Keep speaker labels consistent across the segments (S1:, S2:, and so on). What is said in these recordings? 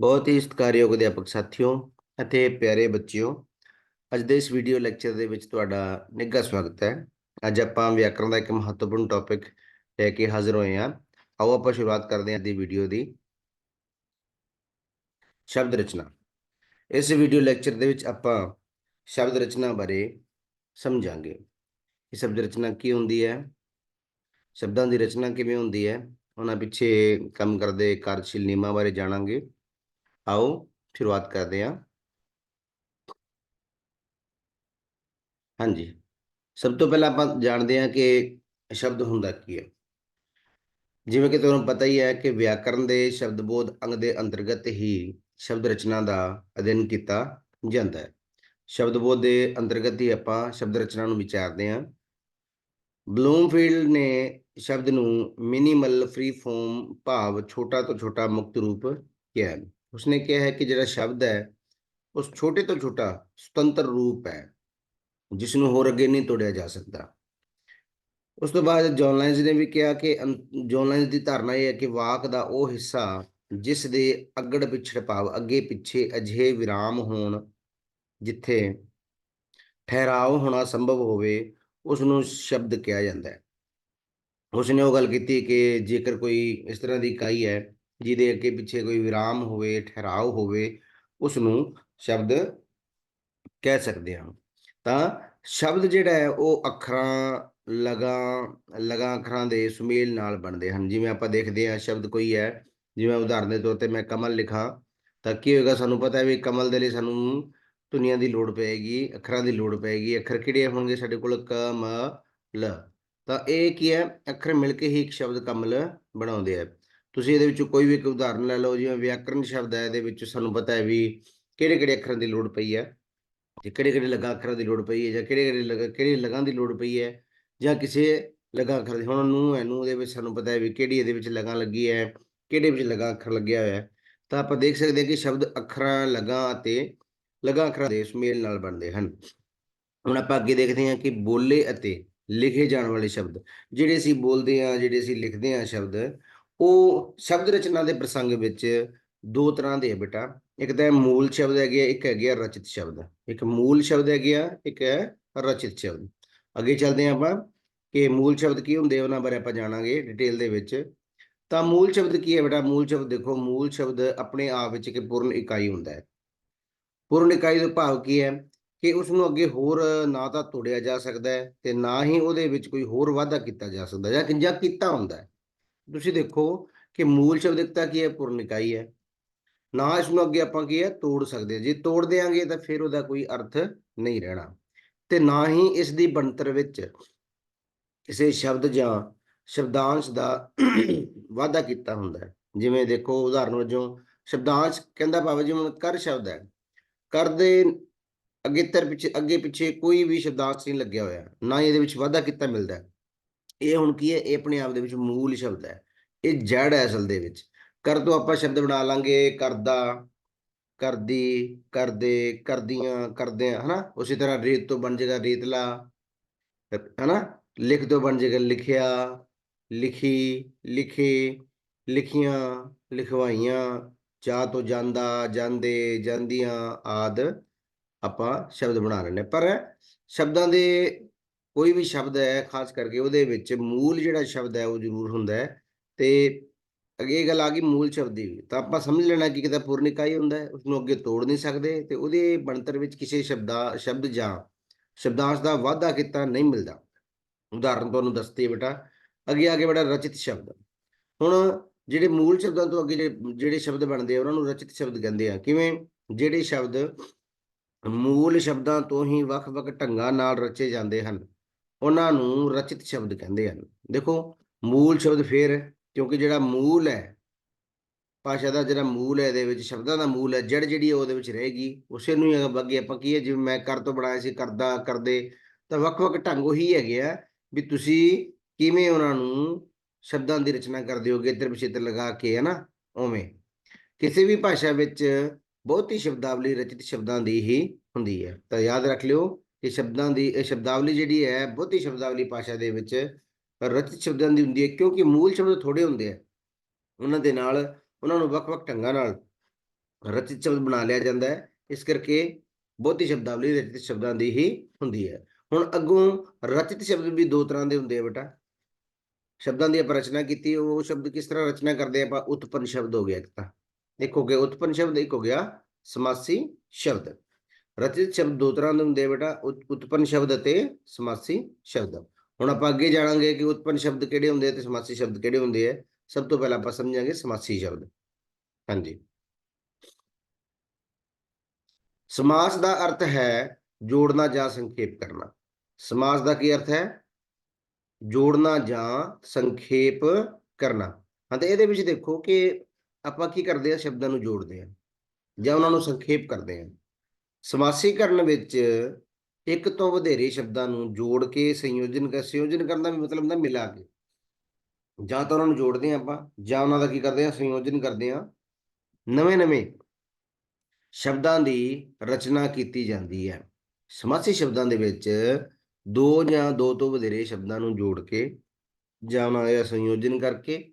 S1: ਬਹੁਤ ਹੀ ਸਤਿਕਾਰਯੋਗ ਅਧਿਆਪਕ ਸਾਥੀਓ ਅਤੇ ਪਿਆਰੇ ਬੱਚਿਓ, ਅੱਜ ਦੇ ਇਸ ਵੀਡੀਓ ਲੈਕਚਰ ਦੇ ਵਿੱਚ ਤੁਹਾਡਾ ਨਿੱਘਾ ਸਵਾਗਤ ਹੈ। ਅੱਜ ਆਪਾਂ ਵਿਆਕਰਣ ਦਾ ਇੱਕ ਮਹੱਤਵਪੂਰਨ ਟੌਪਿਕ ਲੈ ਕੇ ਹਾਜ਼ਰ ਹੋਏ ਹਾਂ। ਆਓ ਆਪਾਂ ਸ਼ੁਰੂਆਤ ਕਰਦੇ ਹਾਂ ਅੱਜ ਦੀ ਵੀਡੀਓ ਦੀ। ਸ਼ਬਦ ਰਚਨਾ। ਇਸ ਵੀਡੀਓ ਲੈਕਚਰ ਦੇ ਵਿੱਚ ਆਪਾਂ ਸ਼ਬਦ ਰਚਨਾ ਬਾਰੇ ਸਮਝਾਂਗੇ। ਇਹ ਸ਼ਬਦ ਰਚਨਾ ਕੀ ਹੁੰਦੀ ਹੈ? ਸ਼ਬਦਾਂ ਦੀ ਰਚਨਾ ਕਿਵੇਂ ਹੁੰਦੀ ਹੈ? ਉਹਨਾਂ ਪਿੱਛੇ ਕੰਮ ਕਰਦੇ ਕਾਰਜਸ਼ੀਲ ਨਿਯਮਾਂ ਬਾਰੇ ਜਾਣਾਂਗੇ। ਆਓ ਸ਼ੁਰੂਆਤ ਕਰਦੇ ਹਾਂ। ਹਾਂਜੀ, ਸਭ ਤੋਂ ਪਹਿਲਾਂ ਆਪਾਂ ਜਾਣਦੇ ਹਾਂ ਕਿ ਸ਼ਬਦ ਹੁੰਦਾ ਕੀ ਹੈ। ਜਿਵੇਂ ਕਿ ਤੁਹਾਨੂੰ ਪਤਾ ਹੀ ਹੈ ਕਿ ਵਿਆਕਰਨ ਦੇ ਸ਼ਬਦਬੋਧ ਅੰਗ ਦੇ ਅੰਤਰਗਤ ਹੀ ਸ਼ਬਦ ਰਚਨਾ ਦਾ ਅਧਿਐਨ ਕੀਤਾ ਜਾਂਦਾ ਹੈ। ਸ਼ਬਦਬੋਧ ਦੇ ਅੰਤਰਗਤ ਹੀ ਆਪਾਂ ਸ਼ਬਦ ਰਚਨਾ ਨੂੰ ਵਿਚਾਰਦੇ ਹਾਂ। ਬਲੂਮਫੀਲਡ ਨੇ ਸ਼ਬਦ ਨੂੰ ਮਿਨੀਮਲ ਫ੍ਰੀ ਫਾਰਮ ਭਾਵ ਛੋਟਾ ਤੋਂ ਛੋਟਾ ਮੁਕਤ ਰੂਪ ਕਿਹਾ ਉਸਨੇ ਕਿਹਾ ਹੈ ਕਿ ਜਿਹੜਾ ਸ਼ਬਦ ਹੈ ਉਸ ਛੋਟੇ ਤੋਂ ਛੋਟਾ ਸੁਤੰਤਰ ਰੂਪ ਹੈ ਜਿਸ ਨੂੰ ਹੋਰ ਅੱਗੇ ਨਹੀਂ ਤੋੜਿਆ ਜਾ ਸਕਦਾ ਉਸ ਤੋਂ ਬਾਅਦ ਜੌਨ ਲਾਈਨਸ ਨੇ ਵੀ ਕਿਹਾ ਕਿ ਅੰ- ਜੌਨ ਲਾਈਨਸ ਦੀ ਧਾਰਨਾ ਇਹ ਹੈ ਕਿ ਵਾਕ ਦਾ ਉਹ ਹਿੱਸਾ ਜਿਸ ਦੇ ਅਗੜ ਪਿਛੜ ਭਾਵ ਅੱਗੇ ਪਿੱਛੇ ਅਜਿਹੇ ਵਿਰਾਮ ਹੋਣ ਜਿੱਥੇ ਠਹਿਰਾਓ ਹੋਣਾ ਸੰਭਵ ਹੋਵੇ ਉਸ ਨੂੰ ਸ਼ਬਦ ਕਿਹਾ ਜਾਂਦਾ ਹੈ ਉਸਨੇ ਉਹ ਗੱਲ ਕੀਤੀ ਕਿ ਜੇਕਰ ਕੋਈ ਇਸ ਤਰ੍ਹਾਂ ਦੀ ਇਕਾਈ ਹੈ ਜਿਹਦੇ ਅੱਗੇ ਪਿੱਛੇ ਕੋਈ ਵਿਰਾਮ ਹੋਵੇ, ਠਹਿਰਾਓ ਹੋਵੇ ਉਸ ਨੂੰ ਸ਼ਬਦ ਕਹਿ ਸਕਦੇ ਹਾਂ। ਤਾਂ ਸ਼ਬਦ ਜਿਹੜਾ ਹੈ, ਉਹ ਅੱਖਰਾਂ, ਲਗਾ ਲਗਾ ਅੱਖਰਾਂ ਦੇ ਸੁਮੇਲ ਨਾਲ ਬਣਦੇ ਹਨ। ਜਿਵੇਂ ਆਪਾਂ ਦੇਖਦੇ ਹਾਂ, ਸ਼ਬਦ ਕੋਈ ਹੈ, ਜਿਵੇਂ ਉਦਾਹਰਨ ਦੇ ਤੌਰ ਤੇ ਮੈਂ ਕਮਲ ਲਿਖਾਂ, ਤਾਂ ਕੀ ਹੋਏਗਾ ਸਾਨੂੰ ਪਤਾ ਹੈ ਵੀ ਕਮਲ ਦੇ ਲਈ ਸਾਨੂੰ ਧੁਨੀਆਂ ਦੀ ਲੋੜ ਪਏਗੀ, ਅੱਖਰਾਂ ਦੀ ਲੋੜ ਪਏਗੀ। ਅੱਖਰ ਕਿਹੜੇ ਹੋਣਗੇ ਸਾਡੇ ਕੋਲ? ਕ ਮ ਲ ਤਾਂ ਇਹ ਕੀ ਹੈ? ਅੱਖਰ ਮਿਲ ਕੇ ਹੀ ਇੱਕ ਸ਼ਬਦ ਕਮਲ ਬਣਾਉਂਦੇ ਆ। ਤੁਸੀਂ ਇਹਦੇ ਵਿੱਚੋਂ ਕੋਈ ਵੀ ਇੱਕ ਉਦਾਹਰਨ ਲੈ ਲਓ, ਜਿਵੇਂ ਵਿਆਕਰਨ ਸ਼ਬਦ ਹੈ, ਇਹਦੇ ਵਿੱਚ ਸਾਨੂੰ ਪਤਾ ਹੈ ਵੀ ਕਿਹੜੇ ਕਿਹੜੇ ਅੱਖਰਾਂ ਦੀ ਲੋੜ ਪਈ ਹੈ ਤੇ ਕਿਹੜੇ ਕਿਹੜੇ ਲਗਾ ਅੱਖਰਾਂ ਦੀ ਲੋੜ ਪਈ ਹੈ, ਜਾਂ ਕਿਹੜੇ ਕਿਹੜੇ ਲਗਾ ਕਿਹੜੇ ਲਗਾਂ ਦੀ ਲੋੜ ਪਈ ਹੈ, ਜਾਂ ਕਿਸੇ ਲਗਾ ਅੱਖਰ ਦੀ, ਹੁਣ ਨੂੰ ਹੈ, ਨੂੰ ਇਹਦੇ ਵਿੱਚ ਸਾਨੂੰ ਪਤਾ ਹੈ ਵੀ ਕਿਹੜੀ ਇਹਦੇ ਵਿੱਚ ਲਗਾ ਲੱਗੀ ਹੈ, ਕਿਹੜੇ ਵਿੱਚ ਲਗਾ ਅੱਖਰ ਲੱਗਿਆ ਹੋਇਆ ਹੈ। ਤਾਂ ਆਪਾਂ ਦੇਖ ਸਕਦੇ ਹਾਂ ਕਿ ਸ਼ਬਦ ਅੱਖਰਾਂ, ਲਗਾ ਅਤੇ ਲਗਾ ਅੱਖਰਾਂ ਦੇ ਸੁਮੇਲ ਨਾਲ ਬਣਦੇ ਹਨ। ਹੁਣ ਆਪਾਂ ਅੱਗੇ ਦੇਖਦੇ ਹਾਂ ਕਿ ਬੋਲੇ ਅਤੇ ਲਿਖੇ ਜਾਣ ਵਾਲੇ ਸ਼ਬਦ, ਜਿਹੜੇ ਅਸੀਂ ਬੋਲਦੇ ਹਾਂ, ਜਿਹੜੇ ਅਸੀਂ ਲਿਖਦੇ ਹਾਂ ਸ਼ਬਦ ਉਹ ਸ਼ਬਦ ਰਚਨਾ ਦੇ ਪ੍ਰਸੰਗ ਵਿੱਚ ਦੋ ਤਰ੍ਹਾਂ ਦੇ ਆ ਬੇਟਾ। ਇੱਕ ਤਾਂ ਮੂਲ ਸ਼ਬਦ ਹੈਗੇ ਆ, ਇੱਕ ਹੈਗੇ ਆ ਰਚਿਤ ਸ਼ਬਦ। ਇੱਕ ਮੂਲ ਸ਼ਬਦ ਹੈਗੇ ਆ ਇੱਕ ਹੈ ਰਚਿਤ ਸ਼ਬਦ। ਅੱਗੇ ਚੱਲਦੇ ਹਾਂ ਆਪਾਂ ਕਿ ਮੂਲ ਸ਼ਬਦ ਕੀ ਹੁੰਦੇ ਆ ਉਹਨਾਂ ਬਾਰੇ ਆਪਾਂ ਜਾਣਾਂਗੇ ਡਿਟੇਲ ਦੇ ਵਿੱਚ। ਤਾਂ ਮੂਲ ਸ਼ਬਦ ਕੀ ਹੈ ਬੇਟਾ? ਮੂਲ ਸ਼ਬਦ ਦੇਖੋ ਮੂਲ ਸ਼ਬਦ ਆਪਣੇ ਆਪ ਵਿੱਚ ਇੱਕ ਪੂਰਨ ਇਕਾਈ ਹੁੰਦਾ ਹੈ। ਪੂਰਨ ਇਕਾਈ ਦਾ ਭਾਵ ਕੀ ਹੈ? ਕਿ ਉਸ ਨੂੰ ਅੱਗੇ ਹੋਰ ਨਾ ਤਾਂ ਤੋੜਿਆ ਜਾ ਸਕਦਾ ਹੈ ਤੇ ਨਾ ਹੀ ਉਹਦੇ ਵਿੱਚ ਕੋਈ ਹੋਰ ਵਾਧਾ ਕੀਤਾ ਜਾ ਸਕਦਾ ਜਾਂ ਕਿੰਜਾ ਕੀਤਾ ਹੁੰਦਾ ਹੈ। ਤੁਸੀਂ ਦੇਖੋ ਕਿ ਮੂਲ ਸ਼ਬਦਿਕਤਾ ਕੀ ਹੈ? ਪੂਰਨ ਹੈ। ਨਾ ਇਸ ਨੂੰ ਅੱਗੇ ਆਪਾਂ ਕੀ ਹੈ? ਤੋੜ ਸਕਦੇ ਹਾਂ। ਜੇ ਤੋੜ ਦਿਆਂਗੇ ਤਾਂ ਫਿਰ ਉਹਦਾ ਕੋਈ ਅਰਥ ਨਹੀਂ ਰਹਿਣਾ। ਤੇ ਨਾ ਹੀ ਇਸ ਦੀ ਬਣਤਰ ਵਿੱਚ ਕਿਸੇ ਸ਼ਬਦ ਜਾਂ ਸ਼ਬਦਾਂਸ਼ ਦਾ ਵਾਧਾ ਕੀਤਾ ਹੁੰਦਾ ਹੈ। ਜਿਵੇਂ ਦੇਖੋ ਉਦਾਹਰਨ ਵਜੋਂ ਸ਼ਬਦਾਂਸ਼ ਕਹਿੰਦਾ ਭਾਵੇਂ ਜਿਵੇਂ ਹੁਣ ਕਰ ਸ਼ਬਦ ਹੈ। ਕਰ ਦੇ ਅਗੇਤਰ ਪਿੱਛੇ, ਅੱਗੇ ਪਿੱਛੇ ਕੋਈ ਵੀ ਸ਼ਬਦਾਂਸ਼ ਨਹੀਂ ਲੱਗਿਆ ਹੋਇਆ। ਨਾ ਹੀ ਇਹਦੇ ਵਿੱਚ ਵਾਧਾ ਕੀਤਾ ਮਿਲਦਾ ਹੈ। ਇਹ ਹੁਣ ਕੀ ਹੈ, ਇਹ ਆਪਣੇ ਆਪ ਦੇ ਵਿੱਚ ਮੂਲ ਸ਼ਬਦ ਹੈ। ਇਹ ਜੜ ਹੈ ਅਸਲ ਦੇ ਵਿੱਚ। ਕਰ ਤੋਂ ਆਪਾਂ ਸ਼ਬਦ ਬਣਾ ਲਾਂਗੇ, ਕਰਦਾ, ਕਰਦੀ, ਕਰਦੇ, ਕਰਦੀਆਂ ਕਰਦੇ ਹਨਾ? ਉਸੇ ਤਰ੍ਹਾਂ ਰੇਤ ਤੋਂ ਬਣ ਜਾਏਗਾ ਰੇਤਲਾ, ਹਨਾ? ਲਿਖ ਤੋਂ ਬਣ ਜਾਏਗਾ ਲਿਖਿਆ, ਲਿਖੀ, ਲਿਖੇ, ਲਿਖੀਆਂ, ਲਿਖਵਾਈਆਂ ਜਾ ਤੋਂ ਜਾਂਦਾ, ਜਾਂਦੇ, ਜਾਂਦੀਆਂ ਆਦ ਆਪਾਂ ਸ਼ਬਦ ਬਣਾ ਲੈਂਦੇ ਪਰ ਸ਼ਬਦਾਂ ਦੇ ਕੋਈ ਵੀ ਸ਼ਬਦ ਹੈ ਖਾਸ ਕਰਕੇ ਉਹਦੇ ਵਿੱਚ ਮੂਲ ਜਿਹੜਾ ਸ਼ਬਦ ਹੈ ਉਹ ਜ਼ਰੂਰ ਹੁੰਦਾ ਹੈ। ਤੇ ਅੱਗੇ ਗੱਲ ਆ ਗਈ ਮੂਲ ਸ਼ਬਦ ਦੀ। ਤਾਂ ਆਪਾਂ ਸਮਝ ਲੈਣਾ ਕਿ ਕਿਤਾ ਪੂਰਨ ਇਕਾਈ ਹੁੰਦਾ ਹੈ ਉਸ ਨੂੰ ਅੱਗੇ ਤੋੜ ਨਹੀਂ ਸਕਦੇ ਤੇ ਉਹਦੇ ਬਣਤਰ ਵਿੱਚ ਕਿਸੇ ਸ਼ਬਦਾ ਸ਼ਬਦ ਜਾਂ ਸ਼ਬਦਾਂਸ਼ ਦਾ ਵਾਧਾ ਕੀਤਾ ਨਹੀਂ ਮਿਲਦਾ। ਉਦਾਹਰਨ ਤੁਹਾਨੂੰ ਦੱਸਦੀ ਹੈ ਬੇਟਾ ਅੱਗੇ ਆ ਕੇ ਬੇਟਾ ਰਚਿਤ ਸ਼ਬਦ। ਹੁਣ ਜਿਹੜੇ ਮੂਲ ਸ਼ਬਦਾਂ ਤੋਂ ਅੱਗੇ ਜਿਹੜੇ ਸ਼ਬਦ ਬਣਦੇ ਆ ਉਹਨਾਂ ਨੂੰ ਰਚਿਤ ਸ਼ਬਦ ਕਹਿੰਦੇ ਆ। ਕਿਵੇਂ? ਜਿਹੜੇ ਸ਼ਬਦ ਮੂਲ ਸ਼ਬਦਾਂ ਤੋਂ ਹੀ ਵੱਖ-ਵੱਖ ਢੰਗਾਂ ਨਾਲ ਰਚੇ ਜਾਂਦੇ ਹਨ। ਉਹਨਾਂ ਨੂੰ ਰਚਿਤ ਸ਼ਬਦ ਕਹਿੰਦੇ ਹਨ। ਦੇਖੋ, ਮੂਲ ਸ਼ਬਦ ਫੇਰ ਕਿਉਂਕਿ ਜਿਹੜਾ ਮੂਲ ਹੈ, ਭਾਸ਼ਾ ਦਾ ਜਿਹੜਾ ਮੂਲ ਹੈ, ਇਹਦੇ ਵਿੱਚ ਸ਼ਬਦਾਂ ਦਾ ਮੂਲ ਹੈ ਜੜ ਜਿਹੜੀ ਹੈ ਉਹਦੇ ਵਿੱਚ ਰਹੇਗੀ। ਉਸੇ ਨੂੰ ਹੀ ਅੱਗੇ ਆਪਾਂ ਕੀ ਹੈ, ਜਿਵੇਂ ਮੈਂ ਕਰ ਤੋਂ ਬਣਾਇਆ ਸੀ, ਕਰਦਾ, ਕਰਦੇ, ਤਾਂ ਵੱਖ-ਵੱਖ ਢੰਗ ਉਹੀ ਹੈਗੇ ਆ ਵੀ ਤੁਸੀਂ ਕਿਵੇਂ ਉਹਨਾਂ ਨੂੰ ਸ਼ਬਦਾਂ ਦੀ ਰਚਨਾ ਕਰਦੇ ਹੋਗੇ ਇੱਧਰ ਪਿਛੇਤਰ ਲਗਾ ਕੇ ਹੈ ਨਾ ਉਵੇਂ। ਕਿਸੇ ਵੀ ਭਾਸ਼ਾ ਵਿੱਚ ਬਹੁਤੀ ਸ਼ਬਦਾਵਲੀ ਰਚਿਤ ਸ਼ਬਦਾਂ ਦੀ ਹੀ ਹੁੰਦੀ ਹੈ। ਤਾਂ ਯਾਦ ਰੱਖ ਲਿਓ ਕਿ ਸ਼ਬਦਾਂ ਦੀ, ਇਹ ਸ਼ਬਦਾਵਲੀ ਜਿਹੜੀ ਹੈ ਬਹੁਤੀ ਸ਼ਬਦਾਵਲੀ ਭਾਸ਼ਾ ਦੇ ਵਿੱਚ ਰਚਿਤ ਸ਼ਬਦਾਂ ਦੀ ਹੁੰਦੀ ਹੈ, ਕਿਉਂਕਿ ਮੂਲ ਸ਼ਬਦ ਥੋੜੇ ਹੁੰਦੇ ਆ। ਉਹਨਾਂ ਦੇ ਨਾਲ ਉਹਨਾਂ ਨੂੰ ਵੱਖ-ਵੱਖ ਢੰਗਾਂ ਨਾਲ ਰਚਿਤ ਸ਼ਬਦ ਬਣਾ ਲਿਆ ਜਾਂਦਾ ਹੈ। ਇਸ ਕਰਕੇ ਬਹੁਤੀ ਸ਼ਬਦਾਵਲੀ ਰਚਿਤ ਸ਼ਬਦਾਂ ਦੀ ਹੀ ਹੁੰਦੀ ਹੈ। ਹੁਣ ਅੱਗੋਂ ਰਚਿਤ ਸ਼ਬਦ ਵੀ ਦੋ ਤਰ੍ਹਾਂ ਦੇ ਹੁੰਦੇ ਆ ਬੇਟਾ। ਸ਼ਬਦਾਂ ਦੀ ਆਪਾਂ ਰਚਨਾ ਕੀਤੀ, ਉਹ ਸ਼ਬਦ ਕਿਸ ਤਰ੍ਹਾਂ ਰਚਨਾ ਕਰਦੇ ਆ, ਆਪਾਂ ਉਤਪੰਨ ਸ਼ਬਦ ਹੋ ਗਿਆ ਇੱਕ ਤਾਂ। ਇੱਕ ਹੋ ਗਿਆ ਉਤਪੰਨ ਸ਼ਬਦ, ਇੱਕ ਹੋ ਗਿਆ ਸਮਾਸੀ ਸ਼ਬਦ। ਰਚਿਤ ਸ਼ਬਦ ਦੋ ਤਰ੍ਹਾਂ ਦੇ ਹੁੰਦੇ ਆ ਬੇਟਾ, ਉਤ- ਉਤਪੰਨ ਸ਼ਬਦ ਅਤੇ ਸਮਾਸੀ ਸ਼ਬਦ। ਹੁਣ ਆਪਾਂ ਅੱਗੇ ਜਾਣਾਂਗੇ ਕਿ ਉਤਪਨ ਸ਼ਬਦ ਕਿਹੜੇ ਹੁੰਦੇ ਆ ਤੇ ਸਮਾਸੀ ਸ਼ਬਦ ਕਿਹੜੇ ਹੁੰਦੇ ਆ। ਸਭ ਤੋਂ ਪਹਿਲਾਂ ਆਪਾਂ ਸਮਝਾਂਗੇ ਸਮਾਸੀ ਸ਼ਬਦ। ਹਾਂਜੀ। ਸਮਾਸ ਦਾ ਅਰਥ ਹੈ ਜੋੜਨਾ ਜਾਂ ਸੰਖੇਪ ਕਰਨਾ। ਸਮਾਸ ਦਾ ਕੀ ਅਰਥ ਹੈ? ਜੋੜਨਾ ਜਾਂ ਸੰਖੇਪ ਕਰਨਾ। ਹਾਂ, ਤੇ ਇਹਦੇ ਵਿੱਚ ਦੇਖੋ ਕਿ ਆਪਾਂ ਕੀ ਕਰਦੇ ਆ, ਸ਼ਬਦਾਂ ਨੂੰ ਜੋੜਦੇ ਆ ਜਾਂ ਉਹਨਾਂ ਨੂੰ ਸੰਖੇਪ ਕਰਦੇ ਆ। ਸਮਾਸੀਕਰਨ ਵਿੱਚ ਇੱਕ ਤੋਂ ਵਧੇਰੇ ਸ਼ਬਦਾਂ ਨੂੰ ਜੋੜ ਕੇ ਸੰਯੋਜਨ ਕਰ ਸੰਯੋਜਨ ਕਰਨ ਦਾ ਵੀ ਮਤਲਬ ਹੁੰਦਾ ਮਿਲਾ ਕੇ। ਜਾਂ ਤਾਂ ਉਹਨਾਂ ਨੂੰ ਜੋੜਦੇ ਆ ਆਪਾਂ, ਜਾਂ ਉਹਨਾਂ ਦਾ ਕੀ ਕਰਦੇ ਆ ਸੰਯੋਜਨ ਕਰਦੇ ਆ ਨਵੇਂ-ਨਵੇਂ ਸ਼ਬਦਾਂ ਦੀ ਰਚਨਾ ਕੀਤੀ ਜਾਂਦੀ ਹੈ। ਸਮਾਸੀ ਸ਼ਬਦਾਂ ਦੇ ਵਿੱਚ ਦੋ ਜਾਂ ਦੋ ਤੋਂ ਵਧੇਰੇ ਸ਼ਬਦਾਂ ਨੂੰ ਜੋੜ ਕੇ ਜਾਂ ਉਹਨਾਂ ਦਾ ਸੰਯੋਜਨ ਕਰਕੇ